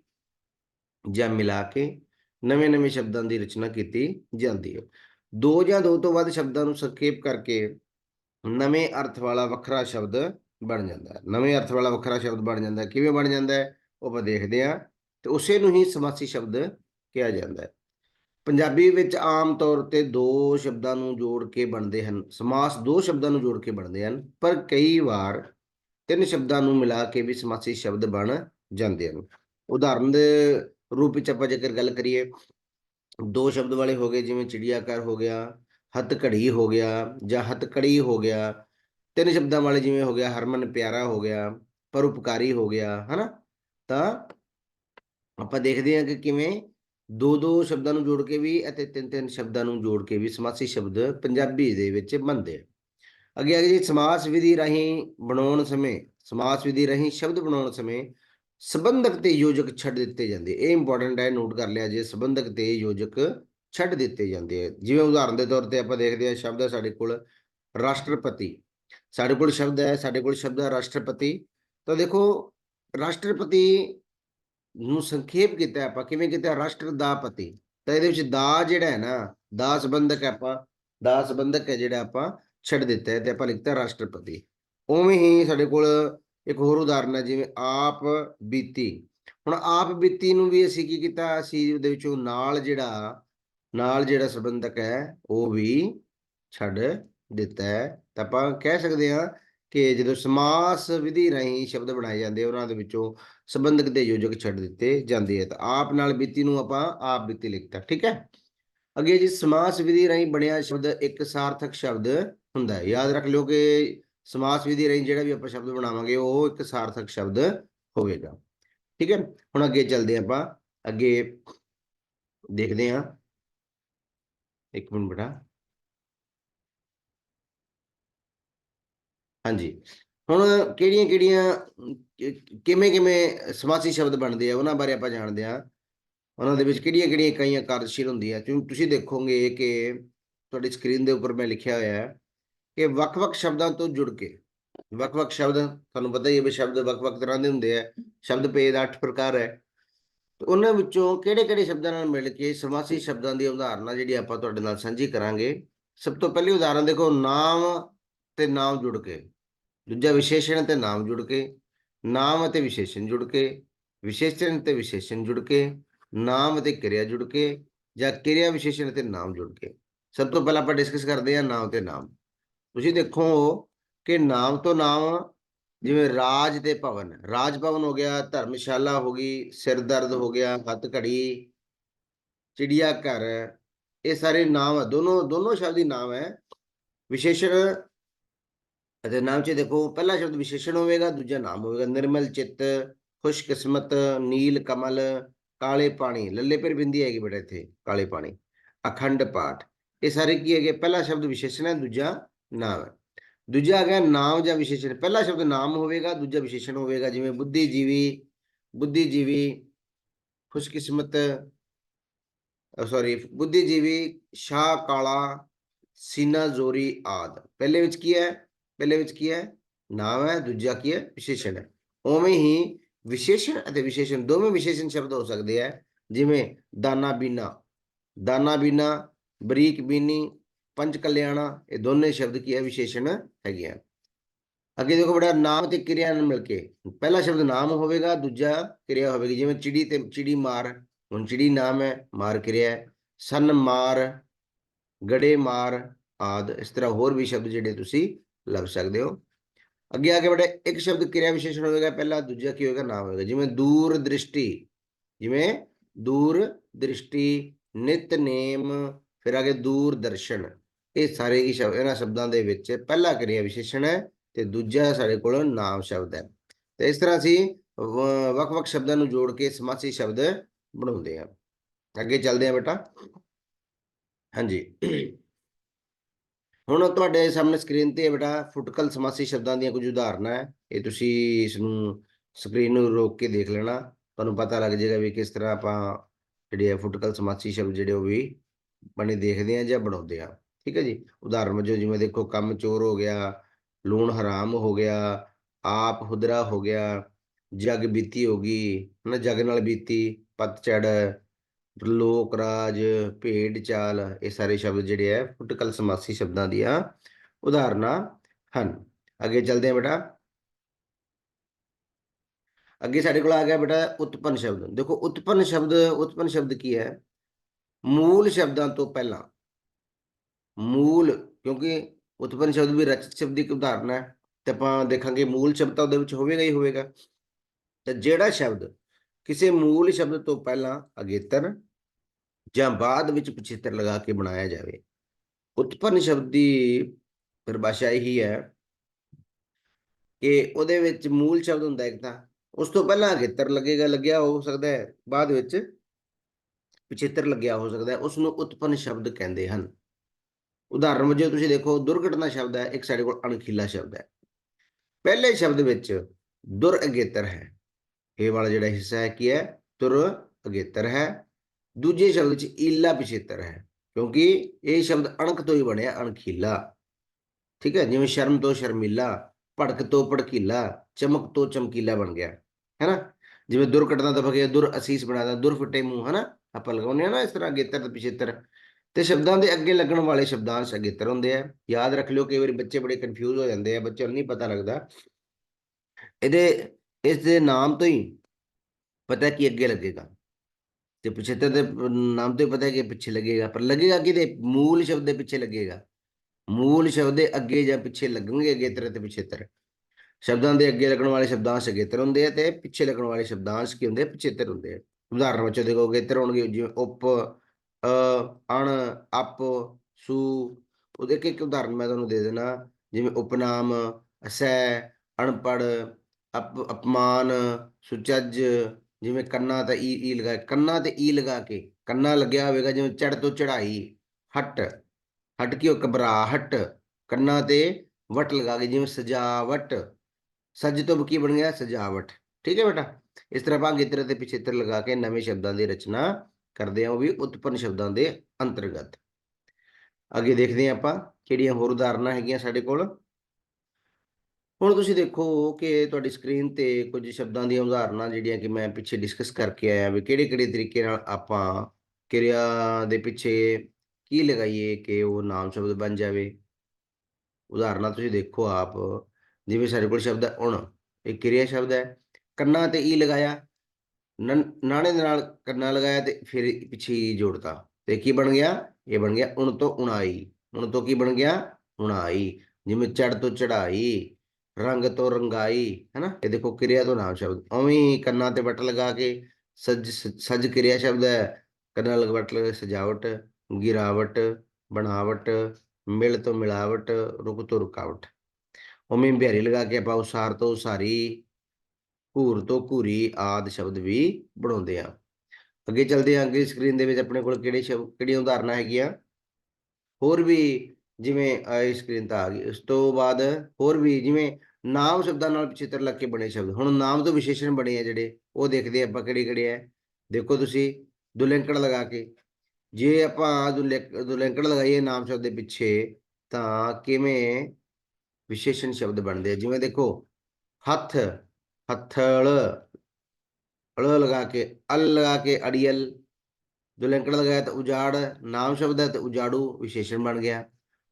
S1: ਜਾਂ ਮਿਲਾ ਕੇ ਨਵੇਂ-ਨਵੇਂ ਸ਼ਬਦਾਂ ਦੀ ਰਚਨਾ ਕੀਤੀ ਜਾਂਦੀ ਹੈ। ਦੋ ਜਾਂ ਦੋ ਤੋਂ ਵੱਧ ਸ਼ਬਦਾਂ ਨੂੰ ਸੰਖੇਪ ਕਰਕੇ ਨਵੇਂ ਅਰਥ ਵਾਲਾ ਵੱਖਰਾ ਸ਼ਬਦ ਬਣ ਜਾਂਦਾ ਹੈ। ਨਵੇਂ ਅਰਥ ਵਾਲਾ ਵੱਖਰਾ ਸ਼ਬਦ ਬਣ ਜਾਂਦਾ ਹੈ। ਕਿਵੇਂ ਬਣ ਜਾਂਦਾ ਹੈ? ਉਹ ਆਪਾਂ ਦੇਖਦੇ ਹਾਂ ਤੇ ਉਸੇ ਨੂੰ ਹੀ ਸਮਾਸੀ ਸ਼ਬਦ ਕਿਹਾ ਜਾਂਦਾ ਹੈ। ਪੰਜਾਬੀ ਵਿੱਚ ਆਮ ਤੌਰ ਤੇ ਦੋ ਸ਼ਬਦਾਂ ਨੂੰ ਜੋੜ ਕੇ ਬਣਦੇ ਹਨ। ਸਮਾਸ ਦੋ ਸ਼ਬਦਾਂ ਨੂੰ ਜੋੜ ਕੇ ਬਣਦੇ ਹਨ, ਪਰ ਕਈ ਵਾਰ ਤਿੰਨ ਸ਼ਬਦਾਂ ਨੂੰ ਮਿਲਾ ਕੇ ਵੀ ਸਮਾਸੀ ਸ਼ਬਦ ਬਣ ਜਾਂਦੇ ਹਨ। ਉਦਾਹਰਨ ਦੇ ਰੂਪ ਵਿੱਚ ਆਪਾਂ ਜੇਕਰ ਗੱਲ ਕਰੀਏ ਦੋ ਸ਼ਬਦ ਵਾਲੇ ਹੋ ਗਏ, ਜਿਵੇਂ ਚਿੜੀਆਘਰ ਹੋ ਗਿਆ ਹੱਥ ਘੜੀ ਹੋ ਗਿਆ ਜਾਂ ਹੱਥ ਕੜੀ ਹੋ ਗਿਆ। ਤਿੰਨ ਸ਼ਬਦਾਂ ਵਾਲੇ ਜਿਵੇਂ ਹੋ ਗਿਆ, ਹਰਮਨ ਪਿਆਰਾ ਹੋ ਗਿਆ, ਪਰਉਪਕਾਰੀ ਹੋ ਗਿਆ, ਹਨਾ? ਤਾਂ ਆਪਾਂ ਦੇਖਦੇ ਹਾਂ ਕਿ ਕਿਵੇਂ ਦੋ ਦੋ ਸ਼ਬਦਾਂ ਨੂੰ ਜੋੜ ਕੇ ਵੀ ਅਤੇ ਤਿੰਨ ਤਿੰਨ ਸ਼ਬਦਾਂ ਨੂੰ ਜੋੜ ਕੇ ਵੀ ਸਮਾਸੀ ਸ਼ਬਦ ਪੰਜਾਬੀ ਦੇ ਵਿੱਚ ਬਣਦੇ ਅੱਗੇ ਅੱਗੇ ਜੀ, ਸਮਾਸ ਵਿਧੀ ਰਾਹੀਂ ਬਣਾਉਣ ਸਮੇਂ, ਸਮਾਸ ਵਿਧੀ ਰਾਹੀਂ ਸ਼ਬਦ ਬਣਾਉਣ ਸਮੇਂ ਸੰਬੰਧਕ ਤੇ ਯੋਜਕ ਛੱਡ ਦਿੱਤੇ ਜਾਂਦੇ। ਇਹ ਇੰਪੋਰਟੈਂਟ ਹੈ ਨੋਟ ਕਰ ਲਿਆ ਜੇ ਸੰਬੰਧਕ ਤੇ ਯੋਜਕ ਛੱਡ ਦਿੱਤੇ ਜਾਂਦੇ ਆ। ਜਿਵੇਂ ਉਦਾਹਰਨ ਦੇ ਤੌਰ ਤੇ ਆਪਾਂ ਦੇਖਦੇ ਹਾਂ, ਸ਼ਬਦ ਹੈ ਸਾਡੇ ਕੋਲ ਰਾਸ਼ਟਰਪਤੀ। ਸਾਡੇ ਕੋਲ ਸ਼ਬਦ ਹੈ, ਸਾਡੇ ਕੋਲ ਸ਼ਬਦ ਹੈ ਰਾਸ਼ਟਰਪਤੀ। ਤਾਂ ਦੇਖੋ, ਰਾਸ਼ਟਰਪਤੀ ਨੂੰ ਸੰਖੇਪ ਕੀਤਾ ਆਪਾਂ, ਕਿਵੇਂ ਕੀਤਾ ਰਾਸ਼ਟਰ ਦਾ ਪਤੀ ਤਾਂ ਇਹਦੇ ਵਿੱਚ ਦਾ ਜਿਹੜਾ ਹੈ ਨਾ, ਦਾ ਸੰਬੰਧਕ ਹੈ ਆਪਾਂ, ਦਾ ਸੰਬੰਧਕ ਹੈ ਜਿਹੜਾ ਆਪਾਂ ਛੱਡ ਦਿੱਤਾ ਹੈ ਤੇ ਆਪਾਂ ਲਿਖਤਾ ਰਾਸ਼ਟਰਪਤੀ। ਉਵੇਂ ਹੀ ਸਾਡੇ ਕੋਲ ਇੱਕ ਹੋਰ ਉਦਾਹਰਨ ਹੈ, ਜਿਵੇਂ ਆਪ ਬੀਤੀ। ਹੁਣ ਆਪ ਬੀਤੀ ਨੂੰ ਵੀ ਅਸੀਂ ਕੀ ਕੀਤਾ? ਅਸੀਂ ਉਹਦੇ ਵਿੱਚੋਂ ਨਾਲ ਜਿਹੜਾ ਨਾਲ ਜਿਹੜਾ ਸੰਬੰਧਕ ਹੈ, ਉਹ ਵੀ ਛੱਡ ਦਿੱਤਾ ਹੈ। ਤਾਂ ਆਪਾਂ ਕਹਿ ਸਕਦੇ ਹਾਂ ਕਿ ਜਦੋਂ ਸਮਾਸ ਵਿਧੀ ਰਾਹੀਂ ਸ਼ਬਦ ਬਣਾਏ ਜਾਂਦੇ ਉਹਨਾਂ ਦੇ ਵਿੱਚੋਂ ਸੰਬੰਧਕ ਦੇ ਯੋਜਕ ਛੱਡ ਦਿੱਤੇ ਜਾਂਦੇ ਆ। ਤਾਂ ਆਪ ਨਾਲ ਬੀਤੀ ਨੂੰ ਆਪਾਂ ਆਪ ਬੀਤੀ ਲਿਖਤਾ, ਠੀਕ ਹੈ? ਅੱਗੇ ਜੀ, ਸਮਾਸ ਵਿਧੀ ਰਾਹੀਂ ਬਣਿਆ ਸ਼ਬਦ ਇੱਕ ਸਾਰਥਕ ਸ਼ਬਦ ਹੁੰਦਾ ਹੈ। ਯਾਦ ਰੱਖ ਲਿਓ ਕਿ ਸਮਾਸ ਵਿਧੀ ਰਾਹੀਂ ਜਿਹੜਾ ਵੀ ਆਪਾਂ ਸ਼ਬਦ ਬਣਾਵਾਂਗੇ, ਉਹ ਇੱਕ ਸਾਰਥਕ ਸ਼ਬਦ ਹੋਵੇਗਾ। ਠੀਕ ਹੈ? ਹੁਣ ਅੱਗੇ ਚੱਲਦੇ ਹਾਂ ਆਪਾਂ। ਅੱਗੇ ਦੇਖਦੇ ਹਾਂ। ਇੱਕ ਮਿੰਟ ਬੇਟਾ। ਹਾਂਜੀ। ਹੁਣ ਕਿਹੜੀਆਂ ਕਿਹੜੀਆਂ ਕਿਵੇਂ ਕਿਵੇਂ ਸਮਾਸੀ ਸ਼ਬਦ ਬਣਦੇ ਆ, ਉਹਨਾਂ ਬਾਰੇ ਆਪਾਂ ਜਾਣਦੇ ਆ ਉਹਨਾਂ ਦੇ ਵਿੱਚ ਕਿਹੜੀਆਂ ਕਿਹੜੀਆਂ ਇਕਾਈਆਂ ਕਾਰਜਸ਼ੀਲ ਹੁੰਦੀਆਂ। ਕਿਉਂਕਿ ਤੁਸੀਂ ਦੇਖੋਗੇ ਕਿ ਤੁਹਾਡੀ ਸਕਰੀਨ ਦੇ ਉੱਪਰ ਮੈਂ ਲਿਖਿਆ ਹੋਇਆ ਹੈ। ਕਿ ਵੱਖ-ਵੱਖ ਸ਼ਬਦਾਂ ਤੋਂ ਜੁੜ ਕੇ, ਵੱਖ-ਵੱਖ ਸ਼ਬਦ, ਤੁਹਾਨੂੰ ਪਤਾ ਹੀ ਹੈ ਵੀ ਸ਼ਬਦ ਵੱਖ-ਵੱਖ ਤਰ੍ਹਾਂ ਦੇ ਹੁੰਦੇ ਆ, ਸ਼ਬਦ ਪੇ ਦਾ 8 ਪ੍ਰਕਾਰ ਹੈ। ਤੇ ਉਹਨਾਂ ਵਿੱਚੋਂ ਕਿਹੜੇ-ਕਿਹੜੇ ਸ਼ਬਦਾਂ ਨਾਲ ਮਿਲ ਕੇ ਸਮਾਸੀ ਸ਼ਬਦਾਂ ਦੀ ਉਦਾਹਰਨਾਂ ਜਿਹੜੀ ਆਪਾਂ ਤੁਹਾਡੇ ਨਾਲ ਸਾਂਝੀ ਕਰਾਂਗੇ, ਸਭ ਤੋਂ ਪਹਿਲੀ ਉਦਾਹਰਨ ਦੇਖੋ, ਨਾਮ ਤੇ ਨਾਮ ਜੁੜ ਕੇ, ਦੂਜਾ ਵਿਸ਼ੇਸ਼ਣ ਤੇ ਨਾਮ ਜੁੜ ਕੇ, ਨਾਮ ਅਤੇ ਵਿਸ਼ੇਸ਼ਣ ਜੁੜ ਕੇ, ਵਿਸ਼ੇਸ਼ਣ ਤੇ ਵਿਸ਼ੇਸ਼ਣ ਜੁੜ ਕੇ, ਨਾਮ ਅਤੇ ਕਿਰਿਆ ਜੁੜ ਕੇ ਜਾਂ ਕਿਰਿਆ, ਵਿਸ਼ੇਸ਼ਣ ਤੇ ਨਾਮ ਜੁੜ ਕੇ। ਸਭ ਤੋਂ ਪਹਿਲਾਂ ਆਪਾਂ ਡਿਸਕਸ ਕਰਦੇ ਹਾਂ ਨਾਮ ਤੇ ਨਾਮ। ਤੁਸੀਂ ਦੇਖੋ ਕਿ ਨਾਮ ਤੋਂ ਨਾਮ ਜਿਵੇਂ ਰਾਜ ਤੇ ਭਵਨ, ਰਾਜ ਭਵਨ ਹੋ ਗਿਆ, ਧਰਮਸ਼ਾਲਾ ਹੋ ਗਈ, ਸਿਰ ਦਰਦ ਹੋ ਗਿਆ, ਹੱਥ ਘੜੀ, ਚਿੜੀਆ ਘਰ, ਇਹ ਸਾਰੇ ਨਾਮ ਆ, ਦੋਨੋਂ ਦੋਨੋਂ ਸ਼ਬਦ ਹੀ ਨਾਮ ਹੈ। ਵਿਸ਼ੇਸ਼ਣ ਅਤੇ ਨਾਮ 'ਚ ਦੇਖੋ, ਪਹਿਲਾ ਸ਼ਬਦ ਵਿਸ਼ੇਸ਼ਣ ਹੋਵੇਗਾ, ਦੂਜਾ ਨਾਮ ਹੋਵੇਗਾ, ਨਿਰਮਲ ਚਿੱਤ ਖੁਸ਼ਕਿਸਮਤ ਨੀਲ ਕਮਲ, ਕਾਲੇ ਪਾਣੀ, ਲੱਲੇ ਪਰ ਬਿੰਦੀ ਹੈਗੀ ਬੇਟਾ ਇੱਥੇ, ਕਾਲੇ ਪਾਣੀ, ਅਖੰਡ ਪਾਠ, ਇਹ ਸਾਰੇ ਕੀ ਹੈਗੇ, ਪਹਿਲਾ ਸ਼ਬਦ ਵਿਸ਼ੇਸ਼ਣ ਹੈ, ਦੂਜਾ ਨਾਮ ਹੈ ਦੂਜਾ ਆ ਗਿਆ ਨਾਮ ਜਾਂ ਵਿਸ਼ੇਸ਼ਣ। ਪਹਿਲਾ ਸ਼ਬਦ ਨਾਮ ਹੋਵੇਗਾ, ਦੂਜਾ ਵਿਸ਼ੇਸ਼ਣ ਹੋਵੇਗਾ, ਜਿਵੇਂ ਬੁੱਧੀਜੀਵੀ ਬੁੱਧੀਜੀਵੀ, ਖੁਸ਼ਕਿਸਮਤ ਸੌਰੀ ਬੁੱਧੀਜੀਵੀ, ਸ਼ਾਹ, ਕਾਲਾ, ਸੀਨਾ, ਜ਼ੋਰੀ ਆਦ। ਪਹਿਲੇ ਵਿੱਚ ਕੀ ਹੈ? ਪਹਿਲੇ ਵਿੱਚ ਕੀ ਹੈ? ਨਾਮ ਹੈ, ਦੂਜਾ ਕੀ ਹੈ? ਵਿਸ਼ੇਸ਼ਣ ਹੈ। ਉਵੇਂ ਹੀ ਵਿਸ਼ੇਸ਼ਣ ਅਤੇ ਵਿਸ਼ੇਸ਼ਣ ਦੋਵੇਂ ਵਿਸ਼ੇਸ਼ਣ ਸ਼ਬਦ ਹੋ ਸਕਦੇ ਆ ਜਿਵੇਂ ਦਾਨਾ ਬੀਨਾ। ਦਾਨਾ ਬੀਨਾ, ਬਰੀਕ ਬੀਨੀ ਪੰਜ ਕਲਿਆਣਾ, ਇਹ ਦੋਨੇ ਸ਼ਬਦ ਕੀ ਹੈ, ਵਿਸ਼ੇਸ਼ਣ ਹੈਗੇ ਆ। ਅੱਗੇ ਦੇਖੋ ਬੜਾ ਨਾਮ ਤੇ ਕਿਰਿਆ ਨਾਲ ਮਿਲ ਕੇ। ਪਹਿਲਾ ਸ਼ਬਦ ਨਾਮ ਹੋਵੇਗਾ, ਦੂਜਾ ਕਿਰਿਆ ਹੋਵੇਗੀ। ਜਿਵੇਂ ਚਿੜੀ ਤੇ ਚਿੜੀ ਮਾਰ, ਹੁਣ ਚਿੜੀ ਨਾਮ ਹੈ, ਮਾਰ ਕਿਰਿਆ ਹੈ। ਸਨ ਮਾਰ, ਗੜੇ ਮਾਰ, ਆਦ, ਇਸ ਤਰ੍ਹਾਂ ਹੋਰ ਵੀ ਸ਼ਬਦ ਜਿਹੜੇ ਤੁਸੀਂ ਲੱਭ ਸਕਦੇ ਹੋ। ਅੱਗੇ ਆ ਕੇ ਬੜਾ ਇੱਕ ਸ਼ਬਦ ਕਿਰਿਆ ਵਿਸ਼ੇਸ਼ਣ ਹੋਵੇਗਾ, ਪਹਿਲਾ, ਦੂਜਾ ਕੀ ਹੋਵੇਗਾ, ਨਾਮ ਹੋਵੇਗਾ। ਜਿਵੇਂ ਦੂਰ ਦ੍ਰਿਸ਼ਟੀ, ਜਿਵੇਂ ਦੂਰ ਦ੍ਰਿਸ਼ਟੀ ਨਿਤਨੇਮ ਫਿਰ ਅੱਗੇ ਦੂਰ ਦਰਸ਼ਨ। ਇਹ ਸਾਰੇ ਹੀ ਸ਼ਬਦ ਇਹਨਾਂ ਸ਼ਬਦਾਂ ਦੇ ਵਿੱਚ ਪਹਿਲਾ ਕਿਰਿਆ ਵਿਸ਼ੇਸ਼ਣ ਹੈ ਤੇ ਦੂਜਾ ਸਾਡੇ ਕੋਲ ਨਾਮ ਸ਼ਬਦ ਹੈ। ਤੇ ਇਸ ਤਰ੍ਹਾਂ ਅਸੀਂ ਵੱਖ-ਵੱਖ ਸ਼ਬਦਾਂ ਨੂੰ ਜੋੜ ਕੇ ਸਮਾਸੀ ਸ਼ਬਦ ਬਣਾਉਂਦੇ ਹਾਂ। ਅੱਗੇ ਚੱਲਦੇ ਹਾਂ ਬੇਟਾ। ਹਾਂਜੀ। ਹੁਣ ਤੁਹਾਡੇ ਸਾਹਮਣੇ ਸਕਰੀਨ ਤੇ ਬੇਟਾ, ਫੁਟਕਲ ਸਮਾਸੀ ਸ਼ਬਦਾਂ ਦੀਆਂ ਕੁਝ ਉਦਾਹਰਨਾਂ ਹੈ। ਇਹ ਤੁਸੀਂ ਇਸ ਨੂੰ ਸਕਰੀਨ ਨੂੰ ਰੋਕ ਕੇ ਦੇਖ ਲੈਣਾ। ਤੁਹਾਨੂੰ ਪਤਾ ਲੱਗ ਜਾਏਗਾ ਵੀ ਕਿਸ ਤਰ੍ਹਾਂ ਆਪਾਂ ਜਿਹੜੇ ਹੈ ਫੁਟਕਲ ਸਮਾਸੀ ਸ਼ਬਦ ਜਿਹੜੇ ਉਹ ਵੀ ਬਣੇ ਦੇਖਦੇ ਆ ਜਾਂ ਬਣਾਉਂਦੇ ਆ ਠੀਕ ਹੈ ਜੀ? ਉਦਾਹਰਨ ਵਜੋਂ ਜਿਵੇਂ ਦੇਖੋ ਕੰਮ ਚੋਰ ਹੋ ਗਿਆ, ਲੂਣ ਹਰਾਮ ਹੋ ਗਿਆ, ਆਪ ਹੁਦਰਾ ਹੋ ਗਿਆ, ਜਗ ਬੀਤੀ ਹੋ ਗਈ, ਹਨਾ ਜਗ ਨਾਲ ਬੀਤੀ ਪਤਚੜ ਲੋਕ ਰਾਜ, ਭੇਡ ਚਾਲ, ਇਹ ਸਾਰੇ ਸ਼ਬਦ ਜਿਹੜੇ ਆ ਫੁਟਕਲ ਸਮਾਸੀ ਸ਼ਬਦਾਂ ਦੀਆਂ ਉਦਾਹਰਨਾਂ ਹਨ। ਅੱਗੇ ਚੱਲਦੇ ਆ ਬੇਟਾ। ਅੱਗੇ ਸਾਡੇ ਕੋਲ ਆ ਗਿਆ ਬੇਟਾ ਉਤਪਨ ਸ਼ਬਦ। ਦੇਖੋ ਉਤਪਨ ਸ਼ਬਦ, ਉਤਪੰਨ ਸ਼ਬਦ ਕੀ ਹੈ? ਮੂਲ ਸ਼ਬਦਾਂ ਤੋਂ ਪਹਿਲਾਂ ਮੂਲ, ਕਿਉਂਕਿ ਉਤਪੰਨ ਸ਼ਬਦ ਵੀ ਰਚਿਤ ਸ਼ਬਦ ਦੀ ਇੱਕ ਉਦਾਹਰਨ ਹੈ, ਤੇ ਆਪਾਂ ਦੇਖਾਂਗੇ ਮੂਲ ਸ਼ਬਦ ਤਾਂ ਉਹਦੇ ਵਿੱਚ ਹੋਵੇਗਾ ਹੀ ਹੋਵੇਗਾ। ਤਾਂ ਜਿਹੜਾ ਸ਼ਬਦ ਕਿਸੇ ਮੂਲ ਸ਼ਬਦ ਤੋਂ ਪਹਿਲਾਂ ਅਗੇਤਰ ਜਾਂ ਬਾਅਦ ਵਿੱਚ ਪਿਛੇਤਰ ਲਗਾ ਕੇ ਬਣਾਇਆ ਜਾਵੇ ਉਤਪੰਨ ਸ਼ਬਦ ਦੀ ਪਰਿਭਾਸ਼ਾ ਇਹੀ ਹੈ ਕਿ ਉਹਦੇ ਵਿੱਚ ਮੂਲ ਸ਼ਬਦ ਹੁੰਦਾ ਇੱਕ ਤਾਂ, ਉਸ ਤੋਂ ਪਹਿਲਾਂ ਅਗੇਤਰ ਲੱਗੇਗਾ, ਲੱਗਿਆ ਹੋ ਸਕਦਾ ਹੈ, ਬਾਅਦ ਵਿੱਚ ਪਿਛੇਤਰ ਲੱਗਿਆ ਹੋ ਸਕਦਾ ਹੈ ਉਸ ਨੂੰ ਉਤਪੰਨ ਸ਼ਬਦ ਕਹਿੰਦੇ ਹਨ। ਉਦਾਹਰਨ ਵਜੋਂ ਤੁਸੀਂ ਦੇਖੋ, ਦੁਰਘਟਨਾ ਸ਼ਬਦ ਹੈ, ਇੱਕ ਸਾਡੇ ਕੋਲ ਅਣਖੀਲਾ ਸ਼ਬਦ ਹੈ। ਪਹਿਲੇ ਸ਼ਬਦ ਵਿੱਚ ਦੁਰ ਅਗੇਤਰ ਹੈ। ਇਹ ਵਾਲਾ ਜਿਹੜਾ ਹਿੱਸਾ ਹੈ, ਕੀ ਹੈ? ਦੁਰ ਅਗੇਤਰ ਹੈ। ਦੂਜੇ ਸ਼ਬਦ ਵਿੱਚ ਈਲਾ ਪਿਛੇਤਰ ਹੈ, ਕਿਉਂਕਿ ਇਹ ਸ਼ਬਦ ਅਣਖ ਤੋਂ ਹੀ ਬਣਿਆ, ਅਣਖੀਲਾ। ਠੀਕ ਹੈ, ਜਿਵੇਂ ਸ਼ਰਮ ਤੋਂ ਸ਼ਰਮੀਲਾ, ਭੜਕ ਤੋਂ ਭੜਕੀਲਾ, ਚਮਕ ਤੋਂ ਚਮਕੀਲਾ ਬਣ ਗਿਆ, ਹੈ ਨਾ? ਜਿਵੇਂ ਦੁਰਘਟਨਾ ਦਾ ਬਗੇ ਦੁਰ ਅਸੀਸ ਬਣਾਦਾ ਦੁਰ ਫਟੇ ਮੂੰਹ, ਹੈ ਨਾ? ਆਪਾਂ ਲਗਾਉਂਦੇ ਆ ਨਾ ਇਸ ਤਰ੍ਹਾਂ ਅਗੇਤਰ ਤੇ ਪਿਛੇਤਰ। ਤੇ ਸ਼ਬਦਾਂ ਦੇ ਅੱਗੇ ਲੱਗਣ ਵਾਲੇ ਸ਼ਬਦਾਂਸ਼ ਅਗੇਤਰ ਹੁੰਦੇ ਆ। ਯਾਦ ਰੱਖ ਲਿਓ, ਕਈ ਵਾਰੀ ਬੱਚੇ ਬੜੇ ਕਨਫਿਊਜ਼ ਹੋ ਜਾਂਦੇ ਆ, ਬੱਚਿਆਂ ਨੂੰ ਨਹੀਂ ਪਤਾ ਲੱਗਦਾ। ਇਹਦੇ, ਇਸ ਦੇ ਨਾਮ ਤੋਂ ਹੀ ਪਤਾ ਕੀ ਅੱਗੇ ਲੱਗੇਗਾ। ਤੇ ਪਿਛੇਤਰ ਦੇ ਨਾਮ ਤੋਂ ਹੀ ਪਤਾ ਕਿ ਪਿੱਛੇ ਲੱਗੇਗਾ। ਪਰ ਲੱਗੇਗਾ ਕਿਤੇ ਮੂਲ ਸ਼ਬਦ ਦੇ ਪਿੱਛੇ ਲੱਗੇਗਾ। ਮੂਲ ਸ਼ਬਦ ਦੇ ਅੱਗੇ ਜਾਂ ਪਿੱਛੇ ਲੱਗਣਗੇ ਅਗੇਤਰ ਤੇ ਪਿਛੇਤਰ। ਸ਼ਬਦਾਂ ਦੇ ਅੱਗੇ ਲੱਗਣ ਵਾਲੇ ਸ਼ਬਦਾਂਸ਼ ਅਗੇਤਰ ਹੁੰਦੇ ਆ ਤੇ ਪਿੱਛੇ ਲੱਗਣ ਵਾਲੇ ਸ਼ਬਦਾਂਸ਼ ਕੀ ਹੁੰਦੇ ਆ? ਪਿਛੇਤਰ ਹੁੰਦੇ ਆ। ਉਦਾਹਰਨ ਵਜੋਂ ਦੇਖੋ ਅਗੇਤਰ ਹੋਣਗੇ ਜਿਵੇਂ ਉਪ ਅਣ, ਅਪ, ਸੂ, ਉਹਦੇ ਇੱਕ ਇੱਕ ਉਦਾਹਰਨ ਮੈਂ ਤੁਹਾਨੂੰ ਦੇ ਦੇਣਾ ਜਿਵੇਂ ਉਪਨਾਮ, ਅਸੈ ਅਣਪੜ ਅਪਮਾਨ, ਸੁਚੱਜ, ਜਿਵੇਂ ਕੰਨਾ ਤੇ ਈ ਈ ਲਗਾ ਕੰਨਾ ਤੇ ਈ ਲਗਾ ਕੇ, ਕੰਨਾ ਲੱਗਿਆ ਹੋਵੇਗਾ ਜਿਵੇਂ ਚੜ ਤੋਂ ਚੜਾਈ ਹਟ ਹਟ ਕੀ ਘਬਰਾਹਟ ਕੰਨਾ ਤੇ ਵਟ ਲਗਾ ਕੇ, ਜਿਵੇਂ ਸਜਾਵਟ, ਸੱਜ ਤੋਂ ਕੀ ਬਣ ਗਿਆ? ਸਜਾਵਟ। ਠੀਕ ਹੈ ਬੇਟਾ? ਇਸ ਤਰ੍ਹਾਂ ਆਪਾਂ ਅਗੇਤਰ ਤੇ ਪਿਛੇਤਰ ਲਗਾ ਕੇ ਨਵੇਂ ਸ਼ਬਦਾਂ ਦੀ ਰਚਨਾ ਕਰਦੇ ਹਾਂ ਉਹ ਵੀ ਉਤਪੰਨ ਸ਼ਬਦਾਂ ਦੇ ਅੰਤਰਗਤ। ਅੱਗੇ ਦੇਖਦੇ ਹਾਂ ਆਪਾਂ ਕਿਹੜੀਆਂ ਹੋਰ ਉਦਾਹਰਨਾਂ ਹੈਗੀਆਂ ਸਾਡੇ ਕੋਲ। ਹੁਣ ਤੁਸੀਂ ਦੇਖੋ ਕਿ ਤੁਹਾਡੀ ਸਕਰੀਨ ਤੇ ਕੁਝ ਸ਼ਬਦਾਂ ਦੀਆਂ ਉਦਾਹਰਨਾਂ ਜਿਹੜੀਆਂ ਕਿ ਮੈਂ ਪਿੱਛੇ ਡਿਸਕਸ ਕਰਕੇ ਆਇਆ ਵੀ ਕਿਹੜੇ ਕਿਹੜੇ ਤਰੀਕੇ ਨਾਲ ਆਪਾਂ ਕਿਰਿਆ ਦੇ ਪਿੱਛੇ ਕੀ ਲਗਾਈਏ ਕਿ ਉਹ ਨਾਮ ਸ਼ਬਦ ਬਣ ਜਾਵੇ। ਉਦਾਹਰਨਾਂ ਤੁਸੀਂ ਦੇਖੋ ਆਪ, ਜਿਵੇਂ ਸਾਡੇ ਕੋਲ ਸ਼ਬਦ ਹੈ ਉਣ, ਇਹ ਕਿਰਿਆ ਸ਼ਬਦ ਹੈ। ਕੰਨਾਂ ਤੇ ਈ ਲਗਾਇਆ ਨਾਣੇ ਦੇ ਨਾਲ ਕੰਨਾ ਲਗਾਇਆ ਤੇ ਫਿਰ ਪਿੱਛੇ ਜੋੜਤਾ। ਤੇ ਕੀ ਬਣ ਗਿਆ? ਇਹ ਬਣ ਗਿਆ ਉਣ ਤੋਂ ਉਣਾਈ। ਉਣ ਤੋਂ ਕੀ ਬਣ ਗਿਆ? ਉਣਾਈ। ਜਿਵੇਂ ਚੜ ਤੋਂ ਚੜਾਈ, ਰੰਗ ਤੋਂ ਰੰਗਾਈ, ਹੈਨਾ? ਇਹ ਦੇਖੋ ਕਿਰਿਆ ਤੋਂ ਨਾਮ ਸ਼ਬਦ। ਉਵੇਂ ਕੰਨਾਂ ਤੇ ਵਟ ਲਗਾ ਕੇ ਸੱਜ ਸੱਜ ਕਿਰਿਆ ਸ਼ਬਦ ਹੈ। ਕੰਨਾਂ ਲਗਵਟ ਵਟ ਸਜਾਵਟ, ਗਿਰਾਵਟ, ਬਣਾਵਟ, ਮਿਲ ਤੋਂ ਮਿਲਾਵਟ, ਰੁਕ ਤੋਂ ਰੁਕਾਵਟ। ਉਵੇਂ ਹੀ ਬਿਹਾਰੀ ਲਗਾ ਕੇ ਆਪਾਂ ਉਸਾਰ ਤੋਂ ਉਸਾਰੀ ਘੂਰ ਤੋਂ ਘੂਰੀ ਆਦ ਸ਼ਬਦ ਵੀ ਬਣਾਉਂਦੇ ਆ। ਅੱਗੇ ਚੱਲਦੇ ਹਾਂ, ਅੱਗੇ ਸਕਰੀਨ ਦੇ ਵਿੱਚ ਆਪਣੇ ਕੋਲ ਕਿਹੜੇ ਸ਼ਬਦ ਕਿਹੜੀਆਂ ਉਦਾਹਰਨਾਂ ਹੈਗੀਆਂ? ਹੋਰ ਵੀ ਜਿਵੇਂ ਆਹ ਸਕਰੀਨ ਤਾਂ ਆ ਗਈ। ਉਸ ਤੋਂ ਬਾਅਦ ਹੋਰ ਵੀ ਜਿਵੇਂ ਨਾਮ ਸ਼ਬਦਾਂ ਨਾਲ ਪਿਛੇਤਰ ਲੱਗ ਕੇ ਬਣੇ ਸ਼ਬਦ। ਹੁਣ ਨਾਮ ਤੋਂ ਵਿਸ਼ੇਸ਼ਣ ਬਣੇ ਆ ਜਿਹੜੇ, ਉਹ ਦੇਖਦੇ ਆਪਾਂ ਕਿਹੜੇ ਕਿਹੜੇ ਆ। ਦੇਖੋ ਤੁਸੀਂ ਦੁਲੰਕੜ ਲਗਾ ਕੇ। ਜੇ ਆਪਾਂ ਦੁਲੰਕ- ਦੁਲੰਕੜ ਲਗਾਈਏ ਨਾਮ ਸ਼ਬਦ ਦੇ ਪਿੱਛੇ, ਤਾਂ ਕਿਵੇਂ ਵਿਸ਼ੇਸ਼ਣ ਸ਼ਬਦ ਬਣਦੇ ਆ? ਜਿਵੇਂ ਦੇਖੋ, ਹੱਥ ਹੱਥਲ, ਅਲ ਲਗਾ ਕੇ, ਅਲ ਲਗਾ ਕੇ ਅੜੀਅਲ। ਜੋ ਲਿੰਕੜ ਲਗਾਇਆ ਤਾਂ ਉਜਾੜ, ਨਾਮ ਸ਼ਬਦ ਹੈ ਤੇ ਉਜਾੜੂ, ਵਿਸ਼ੇਸ਼ਣ ਬਣ ਗਿਆ।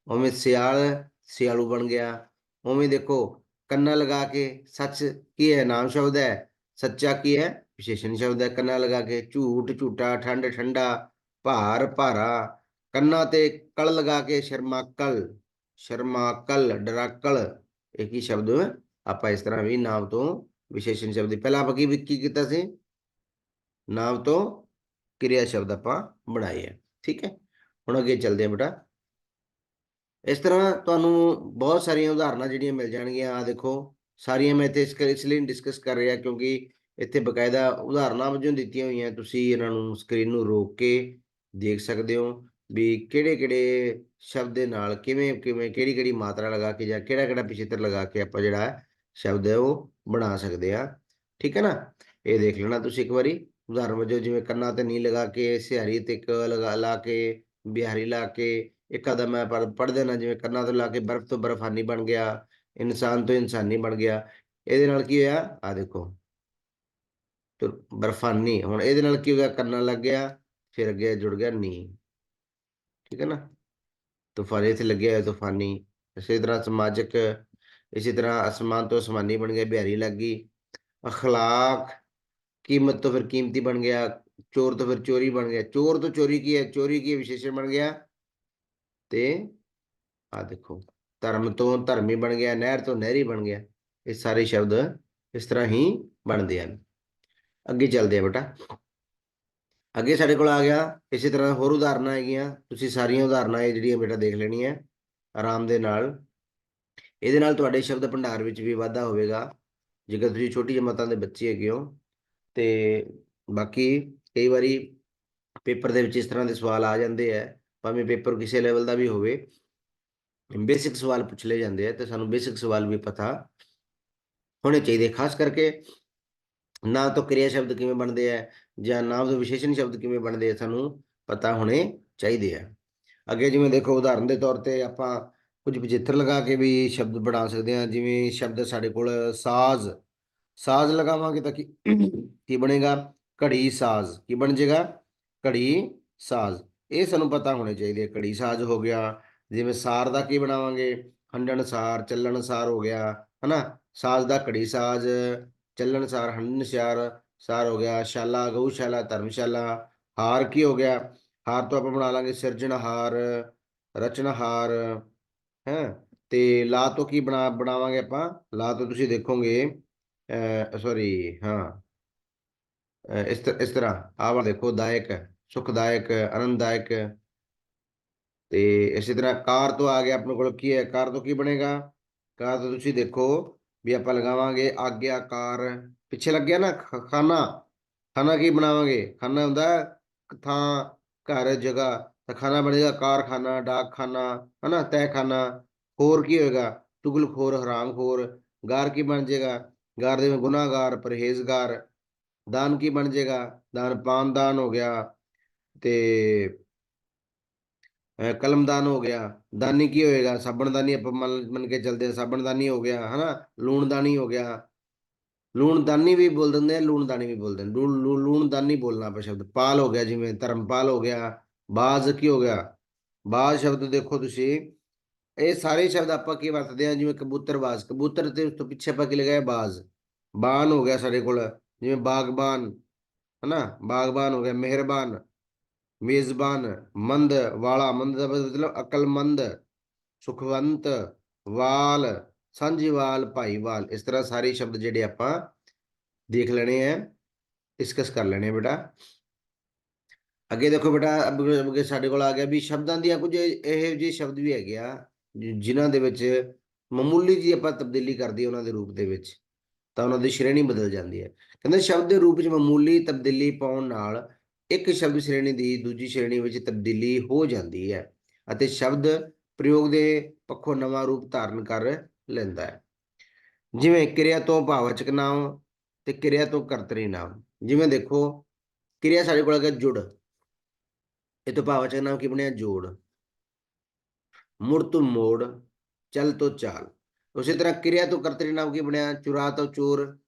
S1: ਉਵੇਂ ਸਿਆਲ, ਸਿਆਲੂ ਬਣ ਗਿਆ। ਉਵੇਂ ਦੇਖੋ, ਕੰਨਾ ਲਗਾ ਕੇ ਸੱਚ ਕੀ ਹੈ? ਨਾਮ ਸ਼ਬਦ ਹੈ। ਸੱਚਾ ਕੀ ਹੈ? ਵਿਸ਼ੇਸ਼ਣ ਸ਼ਬਦ ਹੈ। ਕੰਨਾ ਲਗਾ ਕੇ ਝੂਠ, ਝੂਠਾ ਠੰਡ ਠੰਡਾ, ਭਾਰ, ਭਾਰਾ। ਕੰਨਾਂ ਤੇ ਕਲ ਲਗਾ ਕੇ ਸ਼ਰਮਾਕਲ ਸ਼ਰਮਾਕਲ, ਡਰਾਕਲ। ਇਹ ਕੀ ਸ਼ਬਦ? ਆਪਾਂ ਇਸ ਤਰ੍ਹਾਂ ਵੀ ਨਾਮ ਤੋਂ ਵਿਸ਼ੇਸ਼ਣ ਸ਼ਬਦ ਪਹਿਲਾਂ ਆਪਾਂ ਕੀ ਕੀ ਕੀਤਾ ਸੀ? ਨਾਮ ਤੋਂ ਕਿਰਿਆ ਸ਼ਬਦ ਆਪਾਂ ਬਣਾਏ ਆ। ਠੀਕ ਹੈ? ਹੁਣ ਅੱਗੇ ਚੱਲਦੇ ਆ ਬੇਟਾ। ਇਸ ਤਰ੍ਹਾਂ ਤੁਹਾਨੂੰ ਬਹੁਤ ਸਾਰੀਆਂ ਉਦਾਹਰਨਾਂ ਜਿਹੜੀਆਂ ਮਿਲ ਜਾਣਗੀਆਂ। ਆ ਦੇਖੋ, ਸਾਰੀਆਂ ਮੈਂ ਇੱਥੇ ਇਸ ਕਰ- ਇਸ ਲਈ ਡਿਸਕਸ ਕਰ ਰਿਹਾ ਕਿਉਂਕਿ ਇੱਥੇ ਬਕਾਇਦਾ ਉਦਾਹਰਨਾਂ ਵਜੋਂ ਦਿੱਤੀਆਂ ਹੋਈਆਂ। ਤੁਸੀਂ ਇਹਨਾਂ ਨੂੰ ਸਕਰੀਨ ਨੂੰ ਰੋਕ ਕੇ ਦੇਖ ਸਕਦੇ ਹੋ ਵੀ ਕਿਹੜੇ ਕਿਹੜੇ ਸ਼ਬਦ ਦੇ ਨਾਲ ਕਿਵੇਂ ਕਿਵੇਂ, ਕਿਹੜੀ ਕਿਹੜੀ ਮਾਤਰਾ ਲਗਾ ਕੇ ਜਾਂ ਕਿਹੜਾ ਕਿਹੜਾ ਪਿਛੇਤਰ ਲਗਾ ਕੇ ਆਪਾਂ ਜਿਹੜਾ ਸ਼ਬਦ ਹੈ ਉਹ ਬਣਾ ਸਕਦੇ ਆ। ਠੀਕ ਹੈ ਨਾ? ਇਹ ਦੇਖ ਲੈਣਾ ਤੁਸੀਂ ਇੱਕ ਵਾਰੀ। ਉਦਾਹਰਨ ਵਜੋਂ ਜਿਵੇਂ ਕੰਨਾਂ ਤੇ ਨੀ ਲਗਾ ਕੇ, ਸਿਹਾਰੀ ਤੇ ਕ ਲਗਾ, ਲਾ ਕੇ, ਬਿਹਾਰੀ ਲਾ ਕੇ, ਇੱਕ ਆਦਾ ਮੈਂ ਪੜ੍ਹ ਦੇਣਾ ਜਿਵੇਂ ਕੰਨਾਂ ਤੋਂ ਲਾ ਕੇ ਬਰਫ਼ ਤੋਂ ਬਰਫਾਨੀ ਬਣ ਗਿਆ, ਇਨਸਾਨ ਤੋਂ ਇਨਸਾਨੀ ਬਣ ਗਿਆ। ਇਹਦੇ ਨਾਲ ਕੀ ਹੋਇਆ? ਆ ਦੇਖੋ। ਤੇ ਬਰਫਾਨੀ। ਹੁਣ ਇਹਦੇ ਨਾਲ ਕੀ ਹੋਇਆ ਕੰਨਾਂ ਲੱਗ ਗਿਆ, ਫਿਰ ਅੱਗੇ ਜੁੜ ਗਿਆ ਨੀ ਠੀਕ ਹੈ ਨਾ? ਤੂਫਾਨੀ ਇੱਥੇ ਲੱਗਿਆ ਹੋਇਆ ਤੂਫਾਨੀ। ਇਸੇ ਤਰ੍ਹਾਂ ਸਮਾਜਿਕ ਇਸੇ ਤਰ੍ਹਾਂ ਅਸਮਾਨ ਤੋਂ ਅਸਮਾਨੀ ਬਣ ਗਿਆ ਬਿਹਾਰੀ ਲੱਗ ਗਈ। ਅਖਲਾਕ ਕੀਮਤ ਤੋਂ ਫਿਰ ਕੀਮਤੀ ਬਣ ਗਿਆ, ਚੋਰ ਤੋਂ ਫਿਰ ਚੋਰੀ ਬਣ ਗਿਆ। ਚੋਰ ਤੋਂ ਚੋਰੀ ਕੀ ਹੈ? ਚੋਰੀ ਕੀ ਵਿਸ਼ੇਸ਼ਣ ਬਣ ਗਿਆ। ਤੇ ਆ ਦੇਖੋ, ਧਰਮ ਤੋਂ ਧਰਮੀ ਬਣ ਗਿਆ, ਨਹਿਰ ਤੋਂ ਨਹਿਰੀ ਬਣ ਗਿਆ। ਇਹ ਸਾਰੇ ਸ਼ਬਦ ਇਸ ਤਰ੍ਹਾਂ ਹੀ ਬਣਦੇ ਹਨ। ਅੱਗੇ ਚੱਲਦੇ ਆ ਬੇਟਾ। ਅੱਗੇ ਸਾਡੇ ਕੋਲ ਆ ਗਿਆ, ਇਸੇ ਤਰ੍ਹਾਂ ਹੋਰ ਉਦਾਹਰਨਾਂ ਹੈਗੀਆਂ। ਤੁਸੀਂ ਸਾਰੀਆਂ ਉਦਾਹਰਨਾਂ ਇਹ ਜਿਹੜੀਆਂ ਬੇਟਾ ਦੇਖ ਲੈਣੀਆਂ, ਆਰਾਮ ਦੇ ਨਾਲ। ਇਹਦੇ ਨਾਲ ਤੁਹਾਡੇ ਸ਼ਬਦ ਭੰਡਾਰ ਵਿੱਚ ਵੀ ਵਾਧਾ ਹੋਵੇਗਾ, ਜੇਕਰ ਤੁਸੀਂ ਛੋਟੀ ਜਮਾਤਾਂ ਦੇ ਬੱਚੇ ਹੈਗੇ ਹੋ। ਤੇ ਬਾਕੀ ਕਈ ਵਾਰੀ ਪੇਪਰ ਦੇ ਵਿੱਚ ਇਸ ਤਰ੍ਹਾਂ ਦੇ ਸਵਾਲ ਆ ਜਾਂਦੇ ਆ, ਭਾਵੇਂ ਪੇਪਰ ਕਿਸੇ ਲੈਵਲ ਦਾ ਵੀ ਹੋਵੇ, ਬੇਸਿਕ ਸਵਾਲ ਪੁੱਛ ਲਏ ਜਾਂਦੇ ਆ ਤੇ ਸਾਨੂੰ ਬੇਸਿਕ ਸਵਾਲ ਵੀ ਪਤਾ ਹੋਣੇ ਚਾਹੀਦੇ ਖਾਸ ਕਰਕੇ ਨਾਮ ਤੋਂ ਕਿਰਿਆ ਸ਼ਬਦ ਕਿਵੇਂ ਬਣਦੇ ਆ ਜਾਂ ਨਾਮ ਤੋਂ ਵਿਸ਼ੇਸ਼ਣ ਸ਼ਬਦ ਕਿਵੇਂ ਬਣਦੇ ਆ ਸਾਨੂੰ ਪਤਾ ਹੋਣੇ ਚਾਹੀਦੇ ਆ। ਅੱਗੇ ਜਿਵੇਂ ਦੇਖੋ ਉਦਾਹਰਨ ਦੇ ਤੌਰ ਤੇ ਆਪਾਂ ਕੁਝ ਵਿਚਿੱਤਰ ਲਗਾ ਕੇ ਵੀ ਸ਼ਬਦ ਬਣਾ ਸਕਦੇ ਹਾਂ, ਜਿਵੇਂ ਸ਼ਬਦ ਸਾਡੇ ਕੋਲ ਸਾਜ਼ ਸਾਜ਼ ਲਗਾਵਾਂਗੇ ਤਾਂ ਕੀ ਕੀ ਬਣੇਗਾ? ਘੜੀ ਸਾਜ਼, ਕੀ ਬਣ ਜਾਏਗਾ ਘੜੀ ਸਾਜ਼। ਇਹ ਸਾਨੂੰ ਪਤਾ ਹੋਣੇ ਚਾਹੀਦੇ ਘੜੀ ਸਾਜ਼ ਹੋ ਗਿਆ, ਜਿਵੇਂ ਸਾਰ ਦਾ ਕੀ ਬਣਾਵਾਂਗੇ? ਹੰਢਣ ਸਾਰ, ਚੱਲਣ ਸਾਰ ਹੋ ਗਿਆ, ਹਨਾ? ਸਾਜ਼ ਦਾ ਘੜੀ ਸਾਜ਼, ਚੱਲਣ ਚੱਲਣਸਾਰ ਹੰਡਣਸਾਰ ਸਾਰ ਹੋ ਗਿਆ, ਸ਼ਾਲਾ, ਗਊਸ਼ਾਲਾ, ਧਰਮਸ਼ਾਲਾ, ਹਾਰ ਕੀ ਹੋ ਗਿਆ? ਹਾਰ ਤੋਂ ਆਪਾਂ ਬਣਾ ਲਾਂਗੇ ਸਿਰਜਣਹਾਰ ਰਚਨਹਾਰ ਹੈ? ਤੇ ਲਾ ਤੋਂ ਕੀ ਬਣਾ, ਬਣਾਵਾਂਗੇ ਆਪਾਂ? ਲਾ ਤੋਂ ਤੁਸੀਂ ਦੇਖੋਗੇ ਸੌਰੀ ਹਾਂ। ਇਸ ਤ- ਇਸ ਤਰ੍ਹਾਂ, ਆਹ ਦੇਖੋ, ਦਾਇਕ, ਸੁਖਦਾਇਕ, ਆਨੰਦਦਾਇਕ। ਤੇ ਇਸੇ ਤਰ੍ਹਾਂ, ਕਾਰ ਤੋਂ ਆ ਗਿਆ ਆਪਣੇ ਕੋਲ ਕੀ ਹੈ? ਕਾਰ ਤੋਂ ਕੀ ਬਣੇਗਾ? ਕਾਰ ਤੋਂ ਤੁਸੀਂ ਦੇਖੋ ਵੀ ਆਪਾਂ ਲਗਾਵਾਂਗੇ ਆਗਿਆਕਾਰ ਪਿੱਛੇ ਲੱਗਿਆ ਨਾ ਖਾਨਾ। ਖਾਨਾ ਕੀ ਬਣਾਵਾਂਗੇ? ਖਾਨਾ ਹੁੰਦਾ ਥਾਂ, ਘਰ, ਜਗ੍ਹਾ। ਤਾਂ ਖਾਨਾ ਬਣੇਗਾ ਕਾਰਖਾਨਾ, ਡਾਕਖਾਨਾ, ਹਨਾ, ਤਹਿਖਾਨਾ, ਹੋਰ ਕੀ ਹੋਏਗਾ? ਚੁਗਲਖੋਰ ਹਰਾਮਖੋਰ, ਗਾਰ ਕੀ ਬਣ ਜਾਏਗਾ ਗਾਰ ਦੇ ਵਿੱਚ ਗੁਨਾਹਗਾਰ, ਪਰਹੇਜ਼ਗਾਰ, ਦਾਨ ਕੀ ਬਣ ਜਾਏਗਾ ਦਾਨ ਪਾਨਦਾਨ ਹੋ ਗਿਆ ਤੇ ਕਲਮਦਾਨ ਹੋ ਗਿਆ। ਦਾਨੀ ਕੀ ਹੋਏਗਾ? ਸਾਬਣਦਾਨੀ ਆਪਾਂ ਮੰਨ ਮੰਨ ਕੇ ਚੱਲਦੇ ਹਾਂ, ਸਾਬਣਦਾਨੀ ਹੋ ਗਿਆ, ਹਨਾ? ਲੂਣਦਾਨੀ ਹੋ ਗਿਆ। ਲੂਣਦਾਨੀ ਵੀ ਬੋਲ ਦਿੰਦੇ ਆ, ਲੂਣਦਾਨੀ ਵੀ ਬੋਲਦੇ ਨੇ ਲੂਣ ਲੂਣ- ਲੂਣਦਾਨੀ ਬੋਲਣਾ ਆਪਾਂ ਸ਼ਬਦ। ਪਾਲ ਹੋ ਗਿਆ, ਜਿਵੇਂ ਧਰਮਪਾਲ ਹੋ ਗਿਆ ਬਾਜ਼ ਕੀ ਹੋ ਗਿਆ? ਬਾਜ਼ ਸ਼ਬਦ ਦੇਖੋ ਤੁਸੀਂ। ਇਹ ਸਾਰੇ ਸ਼ਬਦ ਆਪਾਂ ਕੀ ਵਰਤਦੇ ਆ ਜਿਵੇਂ ਕਬੂਤਰ ਬਾਜ਼। ਕਬੂਤਰ ਤੇ ਉਸ ਤੋਂ ਪਿੱਛੇ ਆਪਾਂ ਕੀ ਲਗਾਇਆ? ਬਾਜ਼। ਬਾਨ ਹੋ ਗਿਆ ਸਾਡੇ ਕੋਲ। ਜਿਵੇਂ ਬਾਗਬਾਨ, ਹਨਾ? ਬਾਗਬਾਨ ਹੋ ਗਿਆ, ਮਿਹਰਬਾਨ, ਮੇਜ਼ਬਾਨ, ਮੰਦ, ਵਾਲਾ। ਮੰਦ ਦਾ ਮਤਲਬ ਅਕਲਮੰਦ, ਸੁਖਵੰਤ, ਵਾਲ, ਸਾਂਝੀਵਾਲ, ਭਾਈਵਾਲ। ਇਸ ਤਰ੍ਹਾਂ ਸਾਰੇ ਸ਼ਬਦ ਜਿਹੜੇ ਆਪਾਂ ਦੇਖ ਲੈਣੇ ਆ। ਡਿਸਕਸ ਕਰ ਲੈਣੇ ਆ ਬੇਟਾ। ਅੱਗੇ ਦੇਖੋ ਬੇਟਾ, ਅੱਗੇ ਸਾਡੇ ਕੋਲ ਆ ਗਿਆ ਵੀ ਸ਼ਬਦਾਂ ਦੀਆਂ ਕੁਝ ਇਹੋ ਜਿਹੇ ਸ਼ਬਦ ਵੀ ਹੈਗੇ ਆ, ਜਿ- ਜਿਨ੍ਹਾਂ ਦੇ ਵਿੱਚ ਮਾਮੂਲੀ ਜੀ ਆਪਾਂ ਤਬਦੀਲੀ ਕਰਦੀ ਉਹਨਾਂ ਦੇ ਰੂਪ ਦੇ ਵਿੱਚ, ਤਾਂ ਉਹਨਾਂ ਦੀ ਸ਼੍ਰੇਣੀ ਬਦਲ ਜਾਂਦੀ ਹੈ। ਕਹਿੰਦੇ ਸ਼ਬਦ ਦੇ ਰੂਪ ਵਿੱਚ ਮਾਮੂਲੀ ਤਬਦੀਲੀ ਪਾਉਣ ਨਾਲ ਇੱਕ ਸ਼ਬਦ ਸ਼੍ਰੇਣੀ ਦੀ ਦੂਜੀ ਸ਼੍ਰੇਣੀ ਵਿੱਚ ਤਬਦੀਲੀ ਹੋ ਜਾਂਦੀ ਹੈ ਅਤੇ ਸ਼ਬਦ ਪ੍ਰਯੋਗ ਦੇ ਪੱਖੋਂ ਨਵਾਂ ਰੂਪ ਧਾਰਨ ਕਰ ਲੈਂਦਾ ਹੈ। ਜਿਵੇਂ ਕਿਰਿਆ ਤੋਂ ਭਾਵਚਕ ਨਾਮ ਤੇ ਕਿਰਿਆ ਤੋਂ ਕਰਤਰੀ ਨਾਮ। ਜਿਵੇਂ ਦੇਖੋ, ਕਿਰਿਆ ਸਾਡੇ ਕੋਲ ਹੈਗਾ ਜੁੜ। ਇਹ ਤੋਂ ਭਾਵਚਕ ਨਾਮ ਕੀ ਬਣਿਆ? ਜੋੜ। ਮੁੜ ਤੋਂ ਮੋੜ, ਚਲ ਤੋਂ ਚਾਲ। ਉਸੇ ਤਰ੍ਹਾਂ ਕਿਰਿਆ ਤੋਂ ਕਰਤਰੀ ਨਾਮ ਕੀ ਬਣਿਆ? ਚੁਰਾ ਤੋਂ ਚੋਰ।